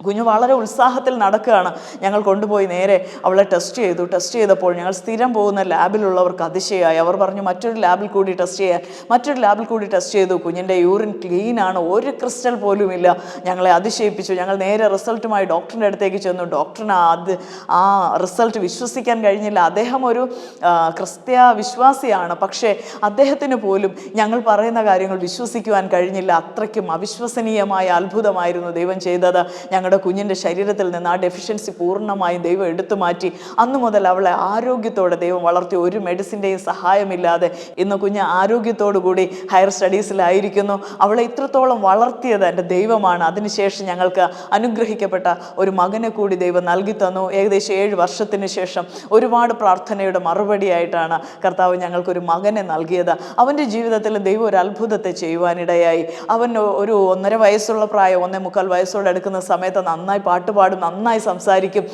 കുഞ്ഞ് വളരെ ഉത്സാഹത്തിൽ നടക്കുകയാണ്. ഞങ്ങൾ കൊണ്ടുപോയി നേരെ അവളെ ടെസ്റ്റ് ചെയ്തു. ടെസ്റ്റ് ചെയ്തപ്പോൾ ഞങ്ങൾ സ്ഥിരം പോകുന്ന ലാബിലുള്ളവർക്ക് അതിശയമായി. അവർ പറഞ്ഞു മറ്റൊരു ലാബിൽ കൂടി ടെസ്റ്റ് ചെയ്യാൻ. മറ്റൊരു ലാബിൽ കൂടി ടെസ്റ്റ് ചെയ്തു. കുഞ്ഞിന്റെ യൂറിൻ ക്ലീൻ ആണ്. ഒരു ക്രിസ്റ്റൽ പോലും ഇല്ല. ഞങ്ങളെ അതിശയിപ്പിച്ചു. ഞങ്ങൾ നേരെ റിസൾട്ടുമായി ഡോക്ടറിന്റെ അടുത്തേക്ക് ചെന്നു. ഡോക്ടറിന് അത് ആ റിസൾട്ട് വിശ്വസിക്കാൻ കഴിഞ്ഞില്ല. അദ്ദേഹം ഒരു ക്രിസ്ത്യ വിശ്വാസിയാണ്. പക്ഷേ അദ്ദേഹത്തിന് പോലും ഞങ്ങൾ പറയുന്ന കാര്യങ്ങൾ വിശ്വസിക്കുവാൻ കഴിഞ്ഞില്ല. അത്രയ്ക്കും അവിശ്വസനീയമായ അത്ഭുതമായിരുന്നു ദൈവം ചെയ്തത്. ഞങ്ങളുടെ കുഞ്ഞിന്റെ ശരീരത്തിൽ നിന്ന് ആ ഡെഫിഷ്യൻസി പൂർണമായും ദൈവം എടുത്തു മാറ്റി. അന്ന് മുതൽ അവളെ ആരോഗ്യത്തോടെ ദൈവം വളർത്തി. ഒരു മെഡിസിന്റെയും സഹായമില്ലാതെ ഇന്ന് കുഞ്ഞ് ആരോഗ്യത്തോടു കൂടി ഹയർ സ്റ്റഡീസിലായിരിക്കുന്നു അവളെ ഇത്രത്തോളം വളർത്തിയത് എന്റെ ദൈവമാണ്. അതിനുശേഷം ഞങ്ങൾക്ക് അനുഗ്രഹിക്കപ്പെട്ട ഒരു മകനെ കൂടി ദൈവം നൽകി തന്നു. ഏകദേശം ഏഴ് വർഷത്തിന് ശേഷം ഒരുപാട് പ്രാർത്ഥനയുടെ മറുപടിയായിട്ടാണ് കർത്താവ് ഞങ്ങൾക്കൊരു മകനെ നൽകിയത്. അവന്റെ ജീവിതത്തിൽ ദൈവം ഒരു അത്ഭുതത്തെ ചെയ്യുവാനിടയായി. അവൻ ഒരു ഒന്നര വയസ്സുള്ള പ്രായം ഒന്നേ മുക്കാൽ വയസ്സോടെ എടുക്കുന്ന സമയത്ത് നന്നായി പാട്ട് പാടും നന്നായി സംസാരിക്കും.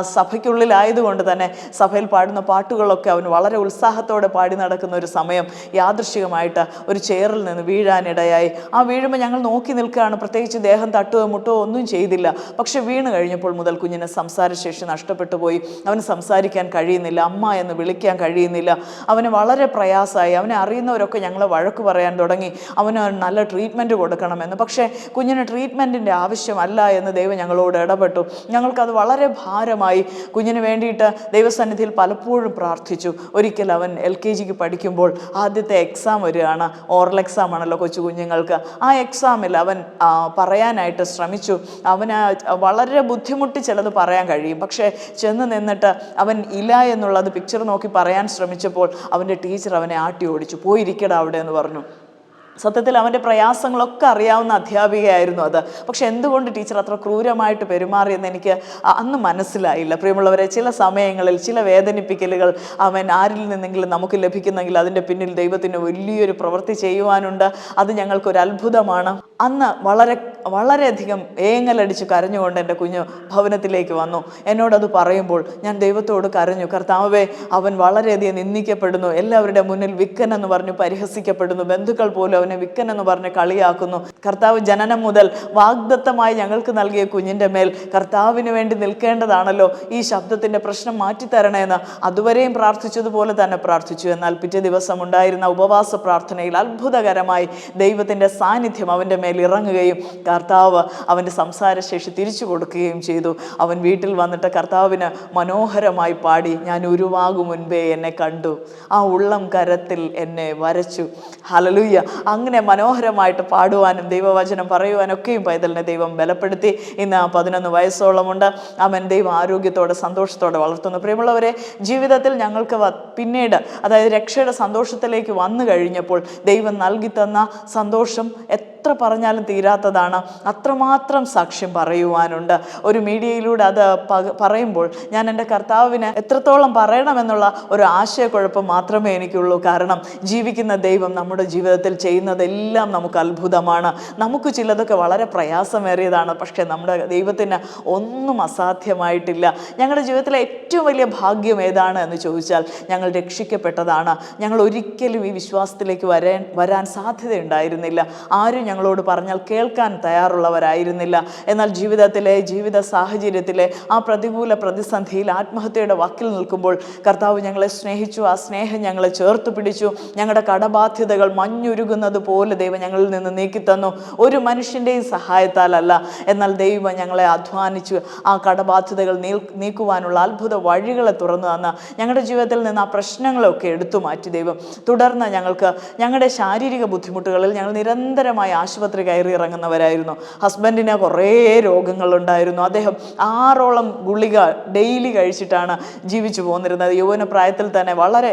സഭയ്ക്കുള്ളിലായതുകൊണ്ട് തന്നെ സഭയിൽ പാടുന്ന പാട്ടുകളൊക്കെ അവൻ വളരെ ഉത്സാഹത്തോടെ പാടി നടക്കുന്ന ഒരു സമയം യാദൃശികമായിട്ട് ഒരു ചെയറിൽ നിന്ന് വീഴാനിടയായി. ആ വീഴുമ്പോൾ ഞങ്ങൾ നോക്കി നിൽക്കുകയാണ്. പ്രത്യേകിച്ച് ദേഹം തട്ടുകയോ മുട്ടുകയോ ഒന്നും ചെയ്തില്ല. പക്ഷെ വീണ് കഴിഞ്ഞപ്പോൾ മുതൽ കുഞ്ഞിന് സംസാരശേഷി നഷ്ടപ്പെട്ടു പോയി. അവന് സംസാരിക്കാൻ കഴിയുന്നില്ല. അമ്മ എന്ന് വിളിക്കാൻ കഴിയുന്നില്ല. അവന് വളരെ പ്രയാസമായി. അവനെ അറിയുന്നവരൊക്കെ ഞങ്ങളെ വഴക്ക് പറയാൻ തുടങ്ങി. അവന് നല്ല ട്രീറ്റ്മെന്റ് കൊടുക്കണമെന്ന്. പക്ഷേ കുഞ്ഞിന് ട്രീറ്റ്മെന്റിന്റെ ആവശ്യമല്ല എന്ന് ദൈവം ഞങ്ങളോട് ഇടപെട്ടു. ഞങ്ങൾക്കത് വളരെ ഭാരമായി. കുഞ്ഞിന് വേണ്ടിയിട്ട് ദൈവസന്നിധിയിൽ പലപ്പോഴും പ്രാർത്ഥിച്ചു. ഒരിക്കൽ അവൻ എൽ കെ ജിക്ക് പഠിക്കുമ്പോൾ ആദ്യത്തെ എക്സാം വരികയാണ്. ഓറൽ എക്സാം ആണല്ലോ കൊച്ചു കുഞ്ഞുങ്ങൾക്ക്. ആ എക്സാമിൽ അവൻ പറയാനായിട്ട് ശ്രമിച്ചു. അവന് വളരെ ബുദ്ധിമുട്ടി ചിലത് പറയാൻ കഴിയും. പക്ഷേ ചെന്ന് നിന്നിട്ട് അവൻ ഇല എന്നുള്ളത് പിക്ചർ നോക്കി പറയാൻ ശ്രമിച്ചപ്പോൾ അവന്റെ ടീച്ചർ അവനെ ആട്ടി ഓടിച്ചു. പോയിരിക്കടാ അവിടെ എന്ന് പറഞ്ഞു. സത്യത്തിൽ അവന്റെ പ്രയാസങ്ങളൊക്കെ അറിയാവുന്ന അധ്യാപികയായിരുന്നു അത്. പക്ഷെ എന്തുകൊണ്ട് ടീച്ചർ അത്ര ക്രൂരമായിട്ട് പെരുമാറിയെന്ന് എനിക്ക് അന്ന് മനസ്സിലായില്ല. പ്രിയമുള്ളവരെ ചില സമയങ്ങളിൽ ചില വേദനിപ്പിക്കലുകൾ അവൻ ആരിൽ നിന്നെങ്കിലും നമുക്ക് ലഭിക്കുന്നെങ്കിൽ അതിന്റെ പിന്നിൽ ദൈവത്തിന് വലിയൊരു പ്രവൃത്തി ചെയ്യുവാനുണ്ട്. അത് ഞങ്ങൾക്കൊരു അത്ഭുതമാണ് അന്ന് വളരെ വളരെയധികം ഏങ്ങലടിച്ച് കരഞ്ഞുകൊണ്ട് എന്റെ കുഞ്ഞ് ഭവനത്തിലേക്ക് വന്നു. എന്നോടത് പറയുമ്പോൾ ഞാൻ ദൈവത്തോട് കരഞ്ഞു. കർത്താവേ അവൻ വളരെയധികം നിന്ദിക്കപ്പെടുന്നു. എല്ലാവരുടെ മുന്നിൽ വിക്കൻ എന്ന് പറഞ്ഞ് പരിഹസിക്കപ്പെടുന്നു. ബന്ധുക്കൾ പോലും അവനെ വിക്കൻ എന്ന് പറഞ്ഞ് കളിയാക്കുന്നു. കർത്താവ് ജനനം മുതൽ വാഗ്ദത്തമായി ഞങ്ങൾക്ക് നൽകിയ കുഞ്ഞിന്റെ മേൽ കർത്താവിന് വേണ്ടി നിൽക്കേണ്ടതാണല്ലോ. ഈ ശബ്ദത്തിന്റെ പ്രശ്നം മാറ്റിത്തരണേന്ന് അതുവരെയും പ്രാർത്ഥിച്ചതുപോലെ തന്നെ പ്രാർത്ഥിച്ചു. എന്നാൽ പിറ്റേ ദിവസം ഉണ്ടായിരുന്ന ഉപവാസ പ്രാർത്ഥനയിൽ അത്ഭുതകരമായി ദൈവത്തിന്റെ സാന്നിധ്യം അവന്റെ മേൽ ഇറങ്ങുകയും കർത്താവ് അവന്റെ സംസാരശേഷി തിരിച്ചു കൊടുക്കുകയും ചെയ്തു. അവൻ വീട്ടിൽ വന്നിട്ട് കർത്താവിന് മനോഹരമായി പാടി ഞാൻ ഉരുവാകും മുൻപേ എന്നെ കണ്ടു. ആ ഉള്ളം കരത്തിൽ എന്നെ വരച്ചു. ഹലലുയ്യ അങ്ങനെ മനോഹരമായിട്ട് പാടുവാനും ദൈവവചനം പറയുവാനൊക്കെയും പൈതലിനെ ദൈവം ബലപ്പെടുത്തി. ഇന്ന് ആ പതിനൊന്ന് വയസ്സോളമുണ്ട്. അവൻ ദൈവം ആരോഗ്യത്തോടെ സന്തോഷത്തോടെ വളർത്തുന്നു. പ്രിയമുള്ളവരെ ജീവിതത്തിൽ ഞങ്ങൾക്ക് പിന്നീട് അതായത് രക്ഷയുടെ സന്തോഷത്തിലേക്ക് വന്നു കഴിഞ്ഞപ്പോൾ ദൈവം നൽകി തന്ന സന്തോഷം എത്ര പറഞ്ഞാലും തീരാത്തതാണ്. അത്രമാത്രം സാക്ഷ്യം പറയുവാനുണ്ട്. ഒരു മീഡിയയിലൂടെ അത് പറയുമ്പോൾ ഞാൻ എന്റെ കർത്താവിന് എത്രത്തോളം പറയണമെന്നുള്ള ഒരു ആശയക്കുഴപ്പം മാത്രമേ എനിക്കുള്ളൂ. കാരണം ജീവിക്കുന്ന ദൈവം നമ്മുടെ ജീവിതത്തിൽ ചെയ്യുന്നതെല്ലാം നമുക്ക് അത്ഭുതമാണ്. നമുക്ക് ചിലതൊക്കെ വളരെ പ്രയാസമേറിയതാണ്. പക്ഷേ നമ്മുടെ ദൈവത്തിന് ഒന്നും അസാധ്യമായിട്ടില്ല. ഞങ്ങളുടെ ജീവിതത്തിലെ ഏറ്റവും വലിയ ഭാഗ്യം ഏതാണ് എന്ന് ചോദിച്ചാൽ ഞങ്ങൾ രക്ഷിക്കപ്പെട്ടതാണ്. ഞങ്ങൾ ഒരിക്കലും ഈ വിശ്വാസത്തിലേക്ക് വരാൻ വരാൻ സാധ്യതയുണ്ടായിരുന്നില്ല. ആരും ഞങ്ങളോട് പറഞ്ഞാൽ കേൾക്കാൻ തയ്യാറുള്ളവരായിരുന്നില്ല. എന്നാൽ ജീവിതത്തിലെ ജീവിത സാഹചര്യത്തിലെ ആ പ്രതികൂല പ്രതിസന്ധിയിൽ ആത്മഹത്യയുടെ വക്കിൽ നിൽക്കുമ്പോൾ കർത്താവ് ഞങ്ങളെ സ്നേഹിച്ചു ആ സ്നേഹം ഞങ്ങളെ ചേർത്ത് പിടിച്ചു. ഞങ്ങളുടെ കടബാധ്യതകൾ മഞ്ഞുരുകുന്നത് പോലെ ദൈവം ഞങ്ങളിൽ നിന്ന് നീക്കിത്തന്നു ഒരു മനുഷ്യന്റെയും സഹായത്താലല്ല. എന്നാൽ ദൈവം ഞങ്ങളെ അധ്വാനിച്ചു. ആ കടബാധ്യതകൾ നീക്കുവാനുള്ള അത്ഭുത വഴികളെ തുറന്നു തന്ന. ഞങ്ങളുടെ ജീവിതത്തിൽ നിന്ന് ആ പ്രശ്നങ്ങളൊക്കെ എടുത്തു മാറ്റി ദൈവം. തുടർന്ന് ഞങ്ങൾക്ക് ഞങ്ങളുടെ ശാരീരിക ബുദ്ധിമുട്ടുകളിൽ ഞങ്ങൾ നിരന്തരമായി ആശുപത്രി കയറി ഇറങ്ങുന്നവരായിരുന്നു ഹസ്ബൻഡിന് കുറേ രോഗങ്ങളുണ്ടായിരുന്നു. അദ്ദേഹം ആറോളം ഗുളിക ഡെയിലി കഴിച്ചിട്ടാണ് ജീവിച്ചു പോന്നിരുന്നത്. യുവന പ്രായത്തിൽ തന്നെ വളരെ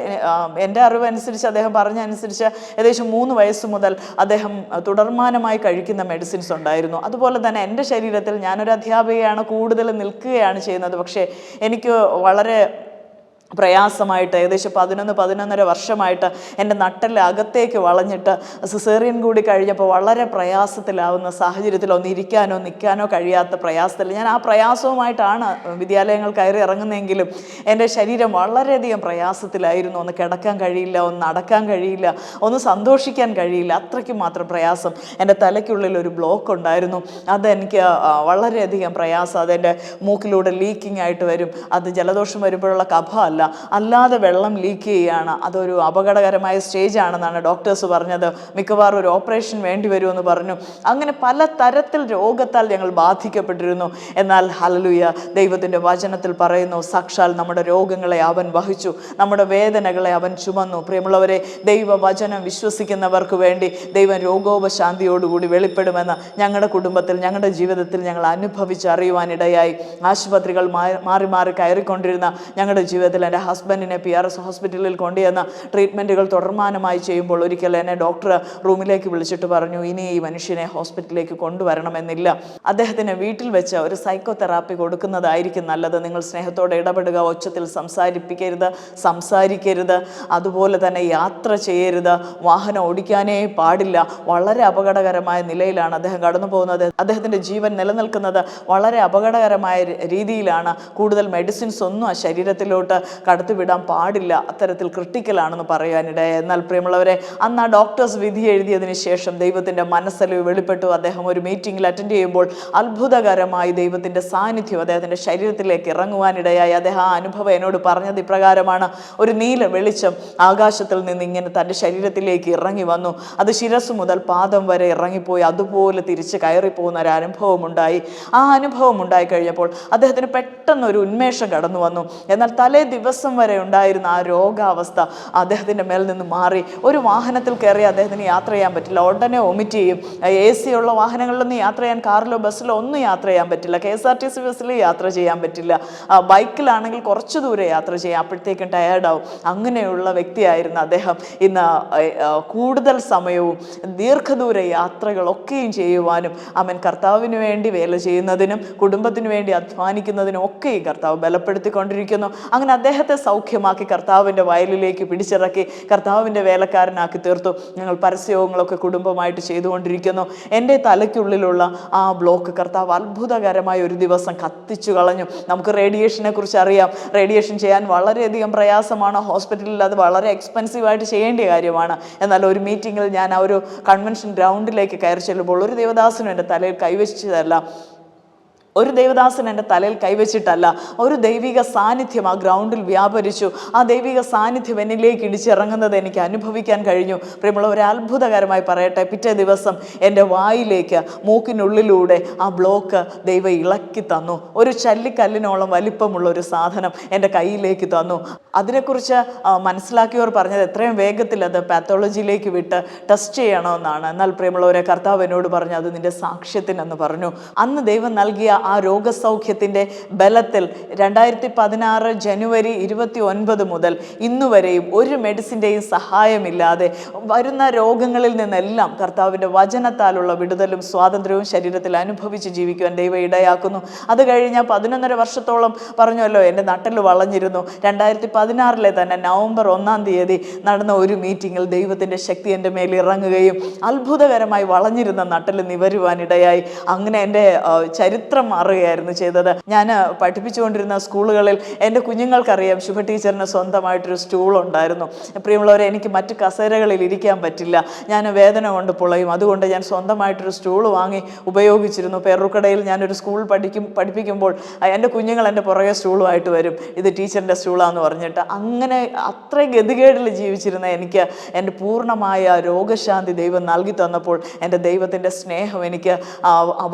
എന്റെ അറിവനുസരിച്ച് അദ്ദേഹം പറഞ്ഞ അനുസരിച്ച് ഏകദേശം മൂന്ന് വയസ്സ് മുതൽ അദ്ദേഹം തുടർമാനമായി കഴിക്കുന്ന മെഡിസിൻസ് ഉണ്ടായിരുന്നു. അതുപോലെ തന്നെ എന്റെ ശരീരത്തിൽ ഞാനൊരു അധ്യാപികയാണ് കൂടുതൽ നിൽക്കുകയാണ് ചെയ്യുന്നത്. പക്ഷേ എനിക്ക് വളരെ പ്രയാസമായിട്ട് ഏകദേശം പതിനൊന്ന് പതിനൊന്നര വർഷമായിട്ട് എന്റെ നട്ടൽ അകത്തേക്ക് വളഞ്ഞിട്ട് സിസേറിയൻ കൂടി കഴിഞ്ഞപ്പോൾ വളരെ പ്രയാസത്തിലാവുന്ന സാഹചര്യത്തിൽ ഒന്ന് ഇരിക്കാനോ നിൽക്കാനോ കഴിയാത്ത പ്രയാസത്തിൽ ഞാൻ ആ പ്രയാസവുമായിട്ടാണ് വിദ്യാലയങ്ങൾ കയറി ഇറങ്ങുന്നതെങ്കിലും എന്റെ ശരീരം വളരെയധികം പ്രയാസത്തിലായിരുന്നു. ഒന്ന് കിടക്കാൻ കഴിയില്ല ഒന്ന് നടക്കാൻ കഴിയില്ല ഒന്ന് സന്തോഷിക്കാൻ കഴിയില്ല. അത്രയ്ക്ക് മാത്രം പ്രയാസം. എന്റെ തലയ്ക്കുള്ളിൽ ഒരു ബ്ലോക്ക് ഉണ്ടായിരുന്നു. അതെനിക്ക് വളരെയധികം പ്രയാസം. അതെന്റെ മൂക്കിലൂടെ ലീക്കിംഗ് ആയിട്ട് വരും. അത് ജലദോഷം വരുമ്പോഴുള്ള അല്ലാതെ വെള്ളം ലീക്ക് ചെയ്യുകയാണ് അതൊരു അപകടകരമായ സ്റ്റേജ് ആണെന്നാണ് ഡോക്ടേഴ്സ് പറഞ്ഞത്. മിക്കവാറും ഒരു ഓപ്പറേഷൻ വേണ്ടി വരുമെന്ന് പറഞ്ഞു. അങ്ങനെ പല തരത്തിൽ രോഗത്താൽ ഞങ്ങൾ ബാധിക്കപ്പെട്ടിരുന്നു. എന്നാൽ ഹലലുയ ദൈവത്തിന്റെ വചനത്തിൽ പറയുന്നു സാക്ഷാൽ നമ്മുടെ രോഗങ്ങളെ അവൻ വഹിച്ചു. നമ്മുടെ വേദനകളെ അവൻ ചുമന്നു. പ്രിയമുള്ളവരെ ദൈവവചനം വിശ്വസിക്കുന്നവർക്ക് വേണ്ടി ദൈവം രോഗോപശാന്തിയോടുകൂടി വെളിപ്പെടുമെന്ന് ഞങ്ങളുടെ കുടുംബത്തിൽ ഞങ്ങളുടെ ജീവിതത്തിൽ ഞങ്ങൾ അനുഭവിച്ചറിയുവാനിടയായി. ആശുപത്രികൾ മാറി മാറി കയറിക്കൊണ്ടിരുന്ന ഞങ്ങളുടെ ജീവിതത്തിൽ എന്റെ ഹസ്ബൻഡിനെ പി ആർ എസ് ഹോസ്പിറ്റലിൽ കൊണ്ടുചെന്ന് ട്രീറ്റ്മെന്റുകൾ തുടർമാനമായി ചെയ്യുമ്പോൾ ഒരിക്കൽ എന്നെ ഡോക്ടർ റൂമിലേക്ക് വിളിച്ചിട്ട് പറഞ്ഞു ഇനി ഈ മനുഷ്യനെ ഹോസ്പിറ്റലിലേക്ക് കൊണ്ടുവരണമെന്നില്ല. അദ്ദേഹത്തിന് വീട്ടിൽ വെച്ച് ഒരു സൈക്കോ തെറാപ്പി കൊടുക്കുന്നതായിരിക്കും നല്ലത്. നിങ്ങൾ സ്നേഹത്തോടെ ഇടപെടുക ഒച്ചത്തിൽ സംസാരിപ്പിക്കരുത് സംസാരിക്കരുത്. അതുപോലെ തന്നെ യാത്ര ചെയ്യരുത്. വാഹനം ഓടിക്കാനേ പാടില്ല. വളരെ അപകടകരമായ നിലയിലാണ് അദ്ദേഹം കടന്നു പോകുന്നത്. അദ്ദേഹത്തിന്റെ ജീവൻ നിലനിൽക്കുന്നത് വളരെ അപകടകരമായ രീതിയിലാണ്. കൂടുതൽ മെഡിസിൻസ് ഒന്നും ആ ശരീരത്തിലോട്ട് കടത്തിവിടാൻ പാടില്ല. അത്തരത്തിൽ ക്രിട്ടിക്കലാണെന്ന് പറയാനിടയായി. എന്നാൽ പ്രിയമുള്ളവരെ അന്ന് ആ ഡോക്ടേഴ്സ് വിധി എഴുതിയതിന് ശേഷം ദൈവത്തിന്റെ മനസ്സലിവ് വെളിപ്പെട്ടു. അദ്ദേഹം ഒരു മീറ്റിംഗിൽ അറ്റൻഡ് ചെയ്യുമ്പോൾ അത്ഭുതകരമായി ദൈവത്തിന്റെ സാന്നിധ്യം അദ്ദേഹത്തിന്റെ ശരീരത്തിലേക്ക് ഇറങ്ങുവാനിടയായി. അദ്ദേഹം ആ അനുഭവം എന്നോട് പറഞ്ഞത് ഇപ്രകാരമാണ്. ഒരു നീല വെളിച്ചം ആകാശത്തിൽ നിന്ന് ഇങ്ങനെ തന്റെ ശരീരത്തിലേക്ക് ഇറങ്ങി വന്നു. അത് ശിരസ് മുതൽ പാദം വരെ ഇറങ്ങിപ്പോയി. അതുപോലെ തിരിച്ച് കയറിപ്പോകുന്ന ഒരു അനുഭവം ഉണ്ടായി ആ അനുഭവം ഉണ്ടായി കഴിഞ്ഞപ്പോൾ അദ്ദേഹത്തിന് പെട്ടെന്ന് ഒരു ഉന്മേഷം കടന്നു വന്നു എന്നാൽ തലേ ദിവസം വരെ ഉണ്ടായിരുന്ന ആ രോഗാവസ്ഥ അദ്ദേഹത്തിന്റെ മേൽ നിന്ന് മാറി. ഒരു വാഹനത്തിൽ കയറി അദ്ദേഹത്തിന് യാത്ര ചെയ്യാൻ പറ്റില്ല. ഉടനെ ഒമിറ്റ് ചെയ്യും. എ സി ഉള്ള വാഹനങ്ങളിലൊന്നും യാത്ര ചെയ്യാൻ കാറിലോ ബസ്സിലോ ഒന്നും യാത്ര ചെയ്യാൻ പറ്റില്ല. K S R T C ബസ്സിൽ യാത്ര ചെയ്യാൻ പറ്റില്ല. ബൈക്കിലാണെങ്കിൽ കുറച്ച് ദൂരെ യാത്ര ചെയ്യാം. അപ്പോഴത്തേക്കും ടയേർഡാവും അങ്ങനെയുള്ള വ്യക്തിയായിരുന്നു അദ്ദേഹം. ഇന്ന് കൂടുതൽ സമയവും ദീർഘദൂര യാത്രകളൊക്കെയും ചെയ്യുവാനും അവൻ കർത്താവിന് വേണ്ടി വേല ചെയ്യുന്നതിനും കുടുംബത്തിന് വേണ്ടി അധ്വാനിക്കുന്നതിനും ഈ കർത്താവ് ബലപ്പെടുത്തിക്കൊണ്ടിരിക്കുന്നു. അങ്ങനെ അദ്ദേഹത്തെ സൗഖ്യമാക്കി കർത്താവിന്റെ വയലിലേക്ക് പിടിച്ചിറക്കി കർത്താവിന്റെ വേലക്കാരനാക്കി തീർത്തു. ഞങ്ങൾ പരസ്യങ്ങളൊക്കെ കുടുംബമായിട്ട് ചെയ്തുകൊണ്ടിരിക്കുന്നു. എന്റെ തലയ്ക്കുള്ളിലുള്ള ആ ബ്ലോക്ക് കർത്താവ് അത്ഭുതകരമായ ഒരു ദിവസം കത്തിച്ചു കളഞ്ഞു. നമുക്ക് റേഡിയേഷനെ കുറിച്ച് അറിയാം. റേഡിയേഷൻ ചെയ്യാൻ വളരെയധികം പ്രയാസമാണ്. ഹോസ്പിറ്റലിൽ അത് വളരെ എക്സ്പെൻസീവ് ആയിട്ട് ചെയ്യേണ്ട കാര്യമാണ്. എന്നാൽ ഒരു മീറ്റിങ്ങിൽ ഞാൻ ആ ഒരു കൺവെൻഷൻ ഗ്രൗണ്ടിലേക്ക് കയറി ചെല്ലുമ്പോൾ ഒരു ദേവദാസനും എന്റെ തലയിൽ കൈവച്ചതല്ല ഒരു ദേവദാസൻ എന്റെ തലയിൽ കൈവച്ചിട്ടല്ല. ഒരു ദൈവിക സാന്നിധ്യം ആ ഗ്രൗണ്ടിൽ വ്യാപരിച്ചു. ആ ദൈവിക സാന്നിധ്യം എന്നിലേക്ക് ഇടിച്ചിറങ്ങുന്നത് എനിക്ക് അനുഭവിക്കാൻ കഴിഞ്ഞു. പ്രിയമുള്ള ഒരു അത്ഭുതകരമായി പറയട്ടെ. പിറ്റേ ദിവസം എന്റെ വായിലേക്ക് മൂക്കിനുള്ളിലൂടെ ആ ബ്ലോക്ക് ദൈവം ഇളക്കി തന്നു. ഒരു ചല്ലിക്കല്ലിനോളം വലിപ്പമുള്ള ഒരു സാധനം എന്റെ കയ്യിലേക്ക് തന്നു. അതിനെക്കുറിച്ച് മനസ്സിലാക്കിയവർ പറഞ്ഞത് എത്രയും വേഗത്തിൽ അത് പാത്തോളജിയിലേക്ക് വിട്ട് ടെസ്റ്റ് ചെയ്യണമെന്നാണ്. എന്നാൽ പ്രിയമുള്ളവരെ കർത്താവ് എന്നോട് പറഞ്ഞു അത് നിന്റെ സാക്ഷ്യത്തിനെന്ന് പറഞ്ഞു. അന്ന് ദൈവം നൽകിയ ആ രോഗസൗഖ്യത്തിന്റെ ബലത്തിൽ രണ്ടായിരത്തി പതിനാറ് ജനുവരി ഇരുപത്തി ഒൻപത് മുതൽ ഇന്നുവരെയും ഒരു മെഡിസിന്റെയും സഹായമില്ലാതെ വരുന്ന രോഗങ്ങളിൽ നിന്നെല്ലാം കർത്താവിന്റെ വചനത്താലുള്ള വിടുതലും സ്വാതന്ത്ര്യവും ശരീരത്തിൽ അനുഭവിച്ച് ജീവിക്കുവാൻ ദൈവം ഇടയാക്കുന്നു. അത് കഴിഞ്ഞ പതിനൊന്നര വർഷത്തോളം പറഞ്ഞല്ലോ എന്റെ നട്ടൽ വളഞ്ഞിരുന്നു. രണ്ടായിരത്തി പതിനാറിലെ തന്നെ നവംബർ ഒന്നാം തീയതി നടന്ന ഒരു മീറ്റിങ്ങിൽ ദൈവത്തിന്റെ ശക്തി എന്റെ മേൽ ഇറങ്ങുകയും അത്ഭുതകരമായി വളഞ്ഞിരുന്ന നട്ടൽ നിവരുവാനിടയായി. അങ്ങനെ എന്റെ ചരിത്രം മാറുകയായിരുന്നു ചെയ്തത്. ഞാൻ പഠിപ്പിച്ചുകൊണ്ടിരുന്ന സ്കൂളുകളിൽ എന്റെ കുഞ്ഞുങ്ങൾക്കറിയാം ശുഭ ടീച്ചറിന് സ്വന്തമായിട്ടൊരു സ്റ്റൂൾ ഉണ്ടായിരുന്നു പ്രിയമുള്ളവരെ എനിക്ക് മറ്റ് കസേരകളിൽ ഇരിക്കാൻ പറ്റില്ല. ഞാൻ വേദന കൊണ്ട് പൊളയും. അതുകൊണ്ട് ഞാൻ സ്വന്തമായിട്ടൊരു സ്റ്റൂൾ വാങ്ങി ഉപയോഗിച്ചിരുന്നു. പേറുക്കടയിൽ ഞാനൊരു സ്കൂൾ പഠിക്കും പഠിപ്പിക്കുമ്പോൾ എന്റെ കുഞ്ഞുങ്ങൾ എന്റെ പുറകെ സ്റ്റൂളുമായിട്ട് വരും. ഇത് ടീച്ചറിന്റെ സ്റ്റൂളാന്ന് പറഞ്ഞിട്ട് അങ്ങനെ അത്രയും ഗതികേടിൽ ജീവിച്ചിരുന്ന എനിക്ക് എന്റെ പൂർണമായ രോഗശാന്തി ദൈവം നൽകി തന്നപ്പോൾ എന്റെ ദൈവത്തിന്റെ സ്നേഹം എനിക്ക്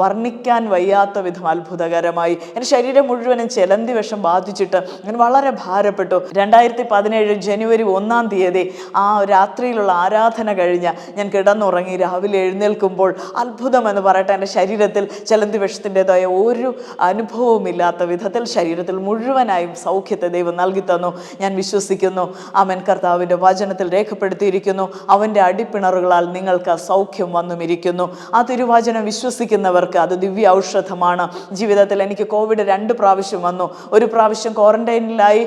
വർണിക്കാൻ വയ്യാത്ത വിധം അത്ഭുതകരമായി. എന്റെ ശരീരം മുഴുവനും ചെലന്തി വിഷം ബാധിച്ചിട്ട് ഞാൻ വളരെ ഭാരപ്പെട്ടു. രണ്ടായിരത്തി പതിനേഴ് ജനുവരി ഒന്നാം തീയതി ആ രാത്രിയിലുള്ള ആരാധന കഴിഞ്ഞ് ഞാൻ കിടന്നുറങ്ങി രാവിലെ എഴുന്നേൽക്കുമ്പോൾ അത്ഭുതം എന്ന് പറയട്ടെ എന്റെ ശരീരത്തിൽ ചെലന്തി വിഷത്തിന്റെതായ ഒരു അനുഭവമില്ലാത്ത വിധത്തിൽ ശരീരത്തിൽ മുഴുവനായും സൗഖ്യത്തെ ദൈവം നൽകി തന്നു. ഞാൻ വിശ്വസിക്കുന്നു അവൻ കർത്താവിന്റെ വചനത്തിൽ രേഖപ്പെടുത്തിയിരിക്കുന്നു അവന്റെ അടിപ്പിണറുകളാൽ നിങ്ങൾക്ക് സൗഖ്യം വന്നുമിരിക്കുന്നു. ആ തിരുവചനം വിശ്വസിക്കുന്നവർക്ക് അത് ദിവ്യ ഔഷധമാണ്. ജീവിതത്തിൽ എനിക്ക് കോവിഡ് രണ്ട് പ്രാവശ്യം വന്നു. ഒരു പ്രാവശ്യം ക്വാറന്റൈനിലായി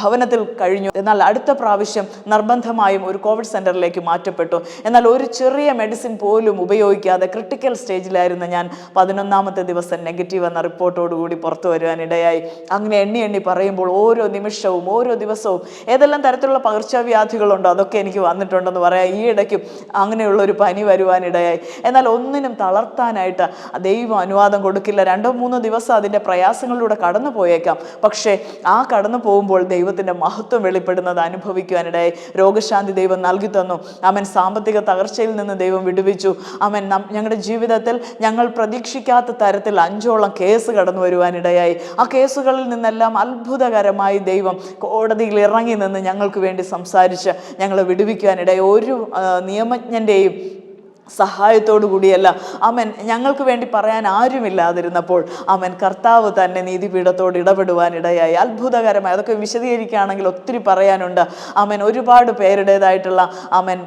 ഭവനത്തിൽ കഴിഞ്ഞു. എന്നാൽ അടുത്ത പ്രാവശ്യം നിർബന്ധമായും ഒരു കോവിഡ് സെന്ററിലേക്ക് മാറ്റപ്പെട്ടു. എന്നാൽ ഒരു ചെറിയ മെഡിസിൻ പോലും ഉപയോഗിക്കാതെ ക്രിട്ടിക്കൽ സ്റ്റേജിലായിരുന്ന ഞാൻ പതിനൊന്നാമത്തെ ദിവസം നെഗറ്റീവ് എന്ന റിപ്പോർട്ടോടുകൂടി പുറത്തു വരുവാനിടയായി അങ്ങനെ എണ്ണി എണ്ണി പറയുമ്പോൾ ഓരോ നിമിഷവും ഓരോ ദിവസവും ഏതെല്ലാം തരത്തിലുള്ള പകർച്ചവ്യാധികളുണ്ടോ അതൊക്കെ എനിക്ക് വന്നിട്ടുണ്ടെന്ന് പറയാം ഈ ഇടയ്ക്കും അങ്ങനെയുള്ള ഒരു പനി വരുവാനിടയായി എന്നാൽ ഒന്നിനും തളർത്താനായിട്ട് ദൈവം അനുവാദം കൊടുക്കില്ല. രണ്ടോ മൂന്നോ ദിവസം അതിന്റെ പ്രയാസങ്ങളിലൂടെ കടന്നു പോയേക്കാം. പക്ഷേ ആ കടന്നു പോകുമ്പോൾ ദൈവത്തിന്റെ മഹത്വം വെളിപ്പെടുന്നത് അനുഭവിക്കുവാനിടയായി. രോഗശാന്തി ദൈവം നൽകി തന്നു. അവൻ സാമ്പത്തിക തകർച്ചയിൽ നിന്ന് ദൈവം വിടുവിച്ചു. അവൻ ഞങ്ങളുടെ ജീവിതത്തിൽ ഞങ്ങൾ പ്രതീക്ഷിക്കാത്ത തരത്തിൽ അഞ്ചോളം കേസ് കടന്നു വരുവാനിടയായി. ആ കേസുകളിൽ നിന്നെല്ലാം അത്ഭുതകരമായി ദൈവം കോടതിയിൽ ഇറങ്ങി നിന്ന് ഞങ്ങൾക്ക് വേണ്ടി സംസാരിച്ച് ഞങ്ങളെ വിടുവിക്കുവാനിടയായി. ഒരു നിയമജ്ഞന്റെയും സഹായത്തോടു കൂടിയല്ല. അവൻ ഞങ്ങൾക്ക് വേണ്ടി പറയാൻ ആരുമില്ലാതിരുന്നപ്പോൾ അവൻ കർത്താവ് തന്നെ നീതിപീഠത്തോട് ഇടപെടുവാനിടയായി അത്ഭുതകരമായി. അതൊക്കെ വിശദീകരിക്കുകയാണെങ്കിൽ ഒത്തിരി പറയാനുണ്ട്. അവൻ ഒരുപാട് പേരുടേതായിട്ടുള്ള അവൻ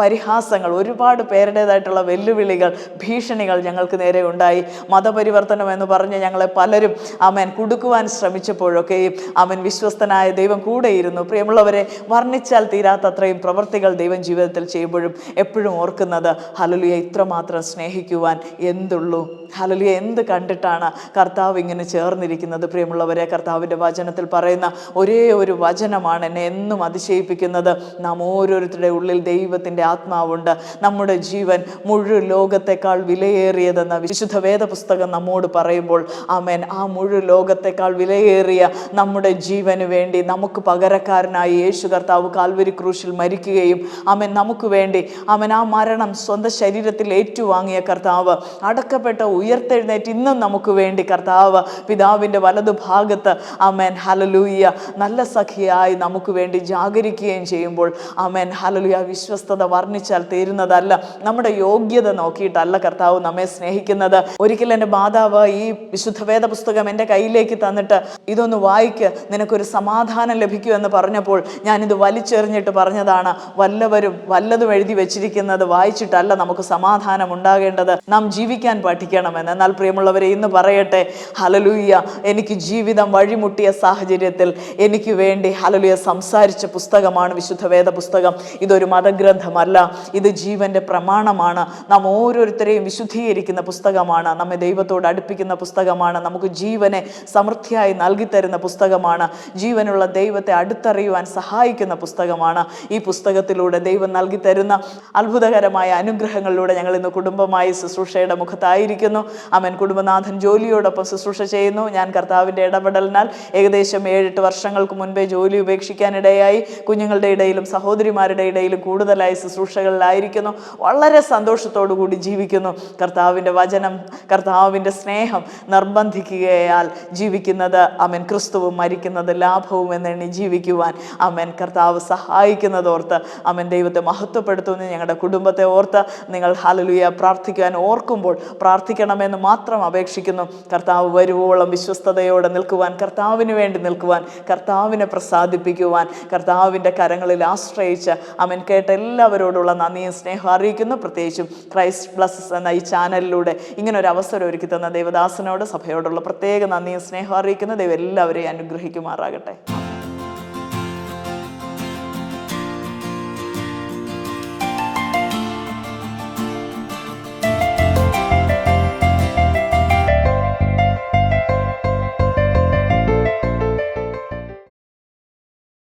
പരിഹാസങ്ങൾ ഒരുപാട് പേരുടേതായിട്ടുള്ള വെല്ലുവിളികൾ ഭീഷണികൾ ഞങ്ങൾക്ക് നേരെ ഉണ്ടായി. മതപരിവർത്തനം എന്ന് പറഞ്ഞ് ഞങ്ങളെ പലരും അവൻ കുടുക്കുവാൻ ശ്രമിച്ചപ്പോഴൊക്കെയും അവൻ വിശ്വസ്തനായ ദൈവം കൂടെയിരുന്നു. പ്രിയമുള്ളവരെ വർണിച്ചാൽ തീരാത്തത്രയും പ്രവൃത്തികൾ ദൈവം ജീവിതത്തിൽ ചെയ്യുമ്പോഴും എപ്പോഴും ഓർക്കുന്നത് ഹലലുയ ഇത്രമാത്രം സ്നേഹിക്കുവാൻ എന്തുള്ളൂ? ഹലലിയ എന്ത് കണ്ടിട്ടാണ് കർത്താവ് ഇങ്ങനെ ചേർന്നിരിക്കുന്നത്? പ്രിയമുള്ളവരെ കർത്താവിന്റെ വചനത്തിൽ പറയുന്ന ഒരേ ഒരു വചനമാണ് എന്നെ എന്നും അതിശയിപ്പിക്കുന്നത്. നാം ഓരോരുത്തരുടെ ഉള്ളിൽ ദൈവത്തിന്റെ ആത്മാവുണ്ട്. നമ്മുടെ ജീവൻ മുഴുവൻ ലോകത്തെക്കാൾ വിലയേറിയതെന്ന വിശുദ്ധ വേദപുസ്തകം നമ്മോട് പറയുമ്പോൾ ആമേൻ. ആ മുഴുവൻ ലോകത്തെക്കാൾ വിലയേറിയ നമ്മുടെ ജീവന് വേണ്ടി നമുക്ക് പകരക്കാരനായി യേശു കർത്താവ് കാൽവരി ക്രൂശിൽ മരിക്കുകയും അവൻ നമുക്ക് വേണ്ടി അവൻ ആ മരണം സ്വന്തം ശരീരത്തിൽ ഏറ്റുവാങ്ങിയ കർത്താവ് അടക്കപ്പെട്ട ഉയർത്തെഴുന്നേറ്റ് ഇന്നും നമുക്ക് വേണ്ടി കർത്താവ് പിതാവിന്റെ വലതുഭാഗത്ത് അമേൻ ഹലലൂയ നല്ല സഖിയായി നമുക്ക് വേണ്ടി ജാഗരിക്കുകയും ചെയ്യുമ്പോൾ അമേൻ ഹലലൂയ വിശ്വസ്തത വർണിച്ചാൽ തീരുന്നതല്ല നമ്മുടെ യോഗ്യത നോക്കിയിട്ടല്ല കർത്താവ് നമ്മെ സ്നേഹിക്കുന്നത്. ഒരിക്കലും എന്റെ മാതാവ് ഈ വിശുദ്ധ വേദ പുസ്തകം എന്റെ കയ്യിലേക്ക് തന്നിട്ട് ഇതൊന്ന് വായിക്ക് നിനക്കൊരു സമാധാനം ലഭിക്കൂ എന്ന് പറഞ്ഞപ്പോൾ ഞാനിത് വലിച്ചെറിഞ്ഞിട്ട് പറഞ്ഞതാണ് വല്ലവരും വല്ലതും എഴുതി വെച്ചിരിക്കുന്നത് വായിച്ചിട്ടല്ല നമുക്ക് സമാധാനം ഉണ്ടാകേണ്ടത് നാം ജീവിക്കാൻ പഠിക്കണമെന്ന്. എന്നാൽ പ്രിയമുള്ളവരെ ഇന്ന് പറയട്ടെ ഹലലൂയ്യ എനിക്ക് ജീവിതം വഴിമുട്ടിയ സാഹചര്യത്തിൽ എനിക്ക് വേണ്ടി ഹലലുയ സംസാരിച്ച പുസ്തകമാണ് വിശുദ്ധ വേദ പുസ്തകം ഇതൊരു മതഗ്രന്ഥമല്ല ഇത് ജീവന്റെ പ്രമാണമാണ്. നാം ഓരോരുത്തരെയും വിശുദ്ധീകരിക്കുന്ന പുസ്തകമാണ് നമ്മെ ദൈവത്തോട് അടുപ്പിക്കുന്ന പുസ്തകമാണ് നമുക്ക് ജീവനെ സമൃദ്ധിയായി നൽകിത്തരുന്ന പുസ്തകമാണ് ജീവനുള്ള ദൈവത്തെ അടുത്തറിയുവാൻ സഹായിക്കുന്ന പുസ്തകമാണ്. ഈ പുസ്തകത്തിലൂടെ ദൈവം നൽകിത്തരുന്ന അത്ഭുതകരമായ അത്ഭുതകരമായ അനുഗ്രഹങ്ങളിലൂടെ ഞങ്ങൾ ഇന്ന് കുടുംബമായി ശുശ്രൂഷയുടെ മുഖത്തായിരിക്കുന്നു. അമൻ കുടുംബനാഥൻ ജോലിയോടൊപ്പം ശുശ്രൂഷ ചെയ്യുന്നു. ഞാൻ കർത്താവിന്റെ ഇടപെടലിനാൽ ഏകദേശം ഏഴെട്ട് വർഷങ്ങൾക്ക് മുൻപേ ജോലി ഉപേക്ഷിക്കാനിടയായി. കുഞ്ഞുങ്ങളുടെ ഇടയിലും സഹോദരിമാരുടെ ഇടയിലും കൂടുതലായി ശുശ്രൂഷകളിലായിരിക്കുന്നു. വളരെ സന്തോഷത്തോടു കൂടി ജീവിക്കുന്നു. കർത്താവിന്റെ വചനം കർത്താവിന്റെ സ്നേഹം നിർബന്ധിക്കുകയാൽ ജീവിക്കുന്നത് അമൻ ക്രിസ്തുവും മരിക്കുന്നത് ലാഭവും എന്നെണ്ണി ജീവിക്കുവാൻ അമൻ കർത്താവ് സഹായിക്കുന്നതോർത്ത് അമൻ ദൈവത്തെ മഹത്വപ്പെടുത്തുന്നു ഞങ്ങളുടെ കുടുംബത്തെ ഓർത്ത് നിങ്ങൾ ഹലലുയ പ്രാർത്ഥിക്കാൻ ഓർക്കുമ്പോൾ പ്രാർത്ഥിക്കണമെന്ന് മാത്രം അപേക്ഷിക്കുന്നു. കർത്താവ് വരുവോളം വിശ്വസ്തയോടെ നിൽക്കുവാൻ കർത്താവിന് വേണ്ടി നിൽക്കുവാൻ കർത്താവിനെ പ്രസാദിപ്പിക്കുവാൻ കർത്താവിന്റെ കരങ്ങളിൽ ആശ്രയിച്ച് അവൻ കേട്ട എല്ലാവരോടുള്ള നന്ദിയും സ്നേഹം അറിയിക്കുന്നു. പ്രത്യേകിച്ചും ക്രൈസ്റ്റ് പ്ലസ് എന്ന ഈ ചാനലിലൂടെ ഇങ്ങനൊരു അവസരം ഒരുക്കി തന്ന ദേവദാസനോട് സഭയോടുള്ള പ്രത്യേക നന്ദിയും സ്നേഹം അറിയിക്കുന്ന. ദൈവം എല്ലാവരെയും അനുഗ്രഹിക്കുമാറാകട്ടെ.